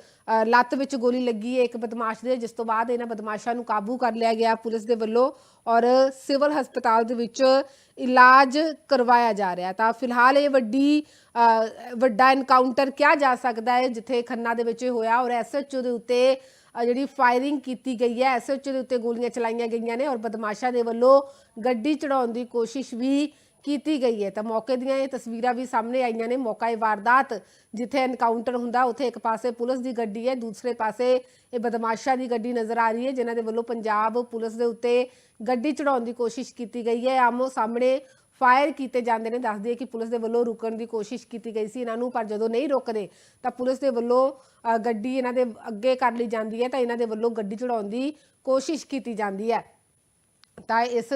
ਲੱਤ ਵਿੱਚ ਗੋਲੀ ਲੱਗੀ ਹੈ ਇੱਕ ਬਦਮਾਸ਼ ਦੇ, ਜਿਸ ਤੋਂ ਬਾਅਦ ਇਹਨਾਂ ਬਦਮਾਸ਼ਾਂ ਨੂੰ ਕਾਬੂ ਕਰ ਲਿਆ ਗਿਆ ਪੁਲਿਸ ਦੇ ਵੱਲੋਂ ਔਰ ਸਿਵਲ ਹਸਪਤਾਲ ਦੇ ਵਿੱਚ ਇਲਾਜ ਕਰਵਾਇਆ ਜਾ ਰਿਹਾ ਤਾਂ ਫਿਲਹਾਲ ਇਹ ਵੱਡੀ ਵੱਡਾ ਐਨਕਾਊਂਟਰ ਕਿਹਾ ਜਾ ਸਕਦਾ ਹੈ, ਜਿੱਥੇ ਖੰਨਾ ਦੇ ਵਿੱਚ ਹੋਇਆ ਔਰ ਐਸਐਚਓ ਦੇ ਉੱਤੇ ਜਿਹੜੀ ਫਾਇਰਿੰਗ ਕੀਤੀ ਗਈ ਹੈ ਐਸਐਚਓ ਦੇ ਉੱਤੇ ਗੋਲੀਆਂ ਚਲਾਈਆਂ ਗਈਆਂ ਨੇ ਔਰ ਬਦਮਾਸ਼ਾਂ ਦੇ ਵੱਲੋਂ ਗੱਡੀ ਚੜਾਉਣ ਦੀ ਕੋਸ਼ਿਸ਼ ਵੀ ਕੀਤੀ ਗਈ ਹੈ। ਤਾਂ ਮੌਕੇ ਦੀਆਂ ਇਹ ਤਸਵੀਰਾਂ ਵੀ ਸਾਹਮਣੇ ਆਈਆਂ ਨੇ। ਮੌਕਾ ਇਹ ਵਾਰਦਾਤ ਜਿੱਥੇ ਐਨਕਾਊਂਟਰ ਹੁੰਦਾ, ਉੱਥੇ ਇੱਕ ਪਾਸੇ ਪੁਲਿਸ ਦੀ ਗੱਡੀ ਹੈ, ਦੂਸਰੇ ਪਾਸੇ ਇਹ ਬਦਮਾਸ਼ਾਂ ਦੀ ਗੱਡੀ ਨਜ਼ਰ ਆ ਰਹੀ ਹੈ, ਜਿਨ੍ਹਾਂ ਦੇ ਵੱਲੋਂ ਪੰਜਾਬ ਪੁਲਿਸ ਦੇ ਉੱਤੇ ਗੱਡੀ ਚੜਾਉਣ ਦੀ ਕੋਸ਼ਿਸ਼ ਕੀਤੀ ਗਈ ਹੈ। ਆਮੋ ਸਾਹਮਣੇ ਫਾਇਰ ਕੀਤੇ ਜਾਂਦੇ ਨੇ। ਦੱਸਦੀ ਹੈ ਕਿ ਪੁਲਿਸ ਦੇ ਵੱਲੋਂ ਰੁਕਣ ਦੀ ਕੋਸ਼ਿਸ਼ ਕੀਤੀ ਗਈ ਸੀ ਇਹਨਾਂ ਨੂੰ, ਪਰ ਜਦੋਂ ਨਹੀਂ ਰੁਕਦੇ, ਤਾਂ ਪੁਲਿਸ ਦੇ ਵੱਲੋਂ ਗੱਡੀ ਇਹਨਾਂ ਦੇ ਅੱਗੇ ਕਰ ਲਈ ਜਾਂਦੀ ਹੈ। ਤਾਂ ਇਹਨਾਂ ਦੇ ਵੱਲੋਂ ਗੱਡੀ ਚੜਾਉਣ ਦੀ ਕੋਸ਼ਿਸ਼ ਕੀਤੀ ਜਾਂਦੀ ਹੈ। ਤਾਂ ਇਸ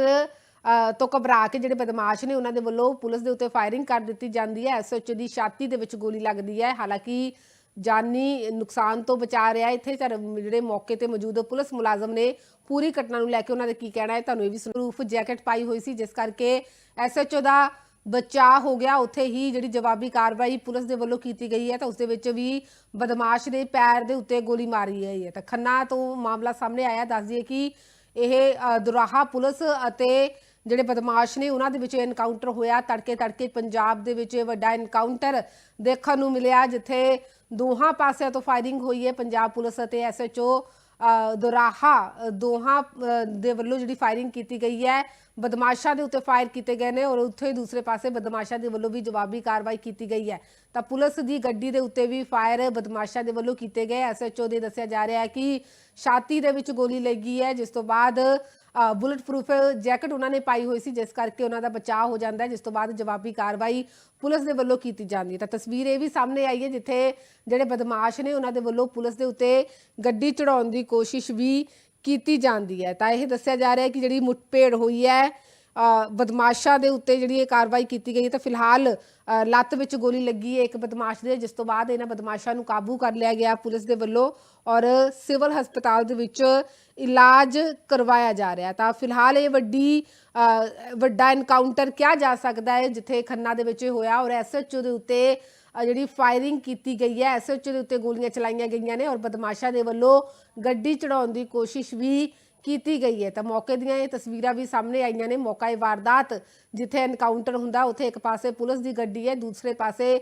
ਤੋਂ ਘਬਰਾ ਕੇ ਜਿਹੜੇ ਬਦਮਾਸ਼ ਨੇ ਉਹਨਾਂ ਦੇ ਵੱਲੋਂ ਪੁਲਿਸ ਦੇ ਉੱਤੇ ਫਾਇਰਿੰਗ ਕਰ ਦਿੱਤੀ ਜਾਂਦੀ ਹੈ। ਐਸਐਚਓ ਦੀ ਛਾਤੀ ਦੇ ਵਿੱਚ ਗੋਲੀ ਲੱਗਦੀ ਹੈ। ਹਾਲਾਂਕਿ ਜਾਨੀ ਨੁਕਸਾਨ ਤੋਂ ਬਚਾ ਰਿਹਾ ਇੱਥੇ ਜਿਹੜੇ ਮੌਕੇ ਤੇ ਮੌਜੂਦ ਪੁਲਿਸ ਮੁਲਾਜ਼ਮ ਨੇ ਪੂਰੀ ਘਟਨਾ ਨੂੰ ਲੈ ਕੇ ਉਹਨਾਂ ਦਾ ਕੀ ਕਹਿਣਾ ਹੈ, ਤੁਹਾਨੂੰ ਇਹ ਵੀ ਪ੍ਰੂਫ ਜੈਕਟ ਪਾਈ ਹੋਈ ਸੀ, ਜਿਸ ਕਰਕੇ ਐਸਐਚਓ ਦਾ ਬਚਾਅ ਹੋ ਗਿਆ। ਉੱਥੇ ਹੀ ਜਿਹੜੀ ਜਵਾਬੀ ਕਾਰਵਾਈ ਪੁਲਿਸ ਦੇ ਵੱਲੋਂ ਕੀਤੀ ਗਈ ਹੈ ਤਾਂ ਉਸ ਦੇ ਵਿੱਚ ਵੀ ਬਦਮਾਸ਼ ਦੇ ਪੈਰ ਦੇ ਉੱਤੇ ਗੋਲੀ ਮਾਰੀ ਗਈ ਹੈ। ਤਾਂ ਖੰਨਾ ਤੋਂ ਮਾਮਲਾ ਸਾਹਮਣੇ ਆਇਆ। ਦੱਸ ਦਈਏ ਕਿ ਇਹ ਦੁਰਾਹਾ ਪੁਲਿਸ ਅਤੇ ਜਿਹੜੇ ਬਦਮਾਸ਼ ਨੇ ਉਹਨਾਂ ਦੇ ਵਿੱਚ ਐਨਕਾਊਂਟਰ ਹੋਇਆ। ਤੜਕੇ ਤੜਕੇ ਪੰਜਾਬ ਦੇ ਵਿੱਚ ਇਹ ਵੱਡਾ ਐਨਕਾਊਂਟਰ ਦੇਖਣ ਨੂੰ ਮਿਲਿਆ ਜਿੱਥੇ ਦੋਹਾਂ ਪਾਸਿਆਂ ਤੋਂ ਫਾਇਰਿੰਗ ਹੋਈ ਹੈ ਪੰਜਾਬ ਪੁਲਿਸ ਅਤੇ ਐਸਐਚਓ ਦੁਰਾਹਾ ਅ, ਦੋਹਾਂ ਦੇ ਵੱਲੋਂ ਜਿਹੜੀ ਫਾਇਰਿੰਗ ਕੀਤੀ ਗਈ ਹੈ ਬਦਮਾਸ਼ਾਂ ਦੇ ਉੱਤੇ ਫਾਇਰ ਕੀਤੇ ਗਏ ਨੇ ਔਰ ਉੱਥੇ ਹੀ ਦੂਸਰੇ ਪਾਸੇ ਬਦਮਾਸ਼ਾਂ ਦੇ ਵੱਲੋਂ ਵੀ ਜਵਾਬੀ ਕਾਰਵਾਈ ਕੀਤੀ ਗਈ ਹੈ। ਤਾਂ ਪੁਲਿਸ ਦੀ ਗੱਡੀ ਦੇ ਉੱਤੇ ਵੀ ਫਾਇਰ ਬਦਮਾਸ਼ਾਂ ਦੇ ਵੱਲੋਂ ਕੀਤੇ ਗਏ। ਐਸਐਚਓ ਦੇ ਦੱਸਿਆ ਜਾ ਰਿਹਾ ਹੈ ਕਿ ਛਾਤੀ ਦੇ ਵਿੱਚ ਗੋਲੀ ਲੱਗੀ ਹੈ ਜਿਸ ਤੋਂ ਬਾਅਦ ਬੁਲਟ ਪ੍ਰੂਫ ਜੈਕਟ ਉਹਨਾਂ ਨੇ ਪਾਈ ਹੋਈ ਸੀ, ਜਿਸ ਕਰਕੇ ਉਹਨਾਂ ਦਾ ਬਚਾਅ ਹੋ ਜਾਂਦਾ ਹੈ, ਜਿਸ ਤੋਂ ਬਾਅਦ ਜਵਾਬੀ ਕਾਰਵਾਈ ਪੁਲਿਸ ਦੇ ਵੱਲੋਂ ਕੀਤੀ ਜਾਂਦੀ ਹੈ। ਤਾਂ ਤਸਵੀਰ ਇਹ ਵੀ ਸਾਹਮਣੇ ਆਈ ਹੈ, ਜਿੱਥੇ ਜਿਹੜੇ ਬਦਮਾਸ਼ ਨੇ ਉਹਨਾਂ ਦੇ ਵੱਲੋਂ ਪੁਲਿਸ ਦੇ ਉੱਤੇ ਗੱਡੀ ਚੜਾਉਣ ਦੀ ਕੋਸ਼ਿਸ਼ ਵੀ ਕੀਤੀ ਜਾਂਦੀ ਹੈ। ਤਾਂ ਇਹ ਦੱਸਿਆ ਜਾ ਰਿਹਾ ਹੈ ਕਿ ਜਿਹੜੀ ਮੁੱਠਭੇੜ ਹੋਈ ਹੈ ਬਦਮਾਸ਼ਾਂ ਦੇ ਉੱਤੇ ਜਿਹੜੀ ਇਹ ਕਾਰਵਾਈ ਕੀਤੀ ਗਈ ਤਾਂ ਫਿਲਹਾਲ ਲੱਤ ਵਿੱਚ ਗੋਲੀ ਲੱਗੀ ਹੈ ਇੱਕ ਬਦਮਾਸ਼ ਦੇ, ਜਿਸ ਤੋਂ ਬਾਅਦ ਇਹਨਾਂ ਬਦਮਾਸ਼ਾਂ ਨੂੰ ਕਾਬੂ ਕਰ ਲਿਆ ਗਿਆ ਪੁਲਿਸ ਦੇ ਵੱਲੋਂ ਔਰ ਸਿਵਲ ਹਸਪਤਾਲ ਦੇ ਵਿੱਚ ਇਲਾਜ ਕਰਵਾਇਆ ਜਾ ਰਿਹਾ ਤਾਂ ਫਿਲਹਾਲ ਇਹ ਵੱਡੀ ਵੱਡਾ ਐਨਕਾਊਂਟਰ ਕਿਹਾ ਜਾ ਸਕਦਾ ਹੈ, ਜਿੱਥੇ ਖੰਨਾ ਦੇ ਵਿੱਚ ਹੋਇਆ ਔਰ ਐਸਐਚਓ ਦੇ ਉੱਤੇ ਜਿਹੜੀ ਫਾਇਰਿੰਗ ਕੀਤੀ ਗਈ ਹੈ ਐਸਐਚਓ ਦੇ ਉੱਤੇ ਗੋਲੀਆਂ ਚਲਾਈਆਂ ਗਈਆਂ ਨੇ ਔਰ ਬਦਮਾਸ਼ਾਂ ਦੇ ਵੱਲੋਂ ਗੱਡੀ ਚੜਾਉਣ ਦੀ ਕੋਸ਼ਿਸ਼ ਵੀ ਕੀਤੀ ਗਈ ਹੈ। ਤਾਂ ਮੌਕੇ ਦੀਆਂ ਇਹ ਤਸਵੀਰਾਂ ਵੀ ਸਾਹਮਣੇ ਆਈਆਂ ਨੇ। ਮੌਕਾ ਇਹ ਵਾਰਦਾਤ ਜਿੱਥੇ ਐਨਕਾਊਂਟਰ ਹੁੰਦਾ, ਉੱਥੇ ਇੱਕ ਪਾਸੇ ਪੁਲਿਸ ਦੀ ਗੱਡੀ ਹੈ, ਦੂਸਰੇ ਪਾਸੇ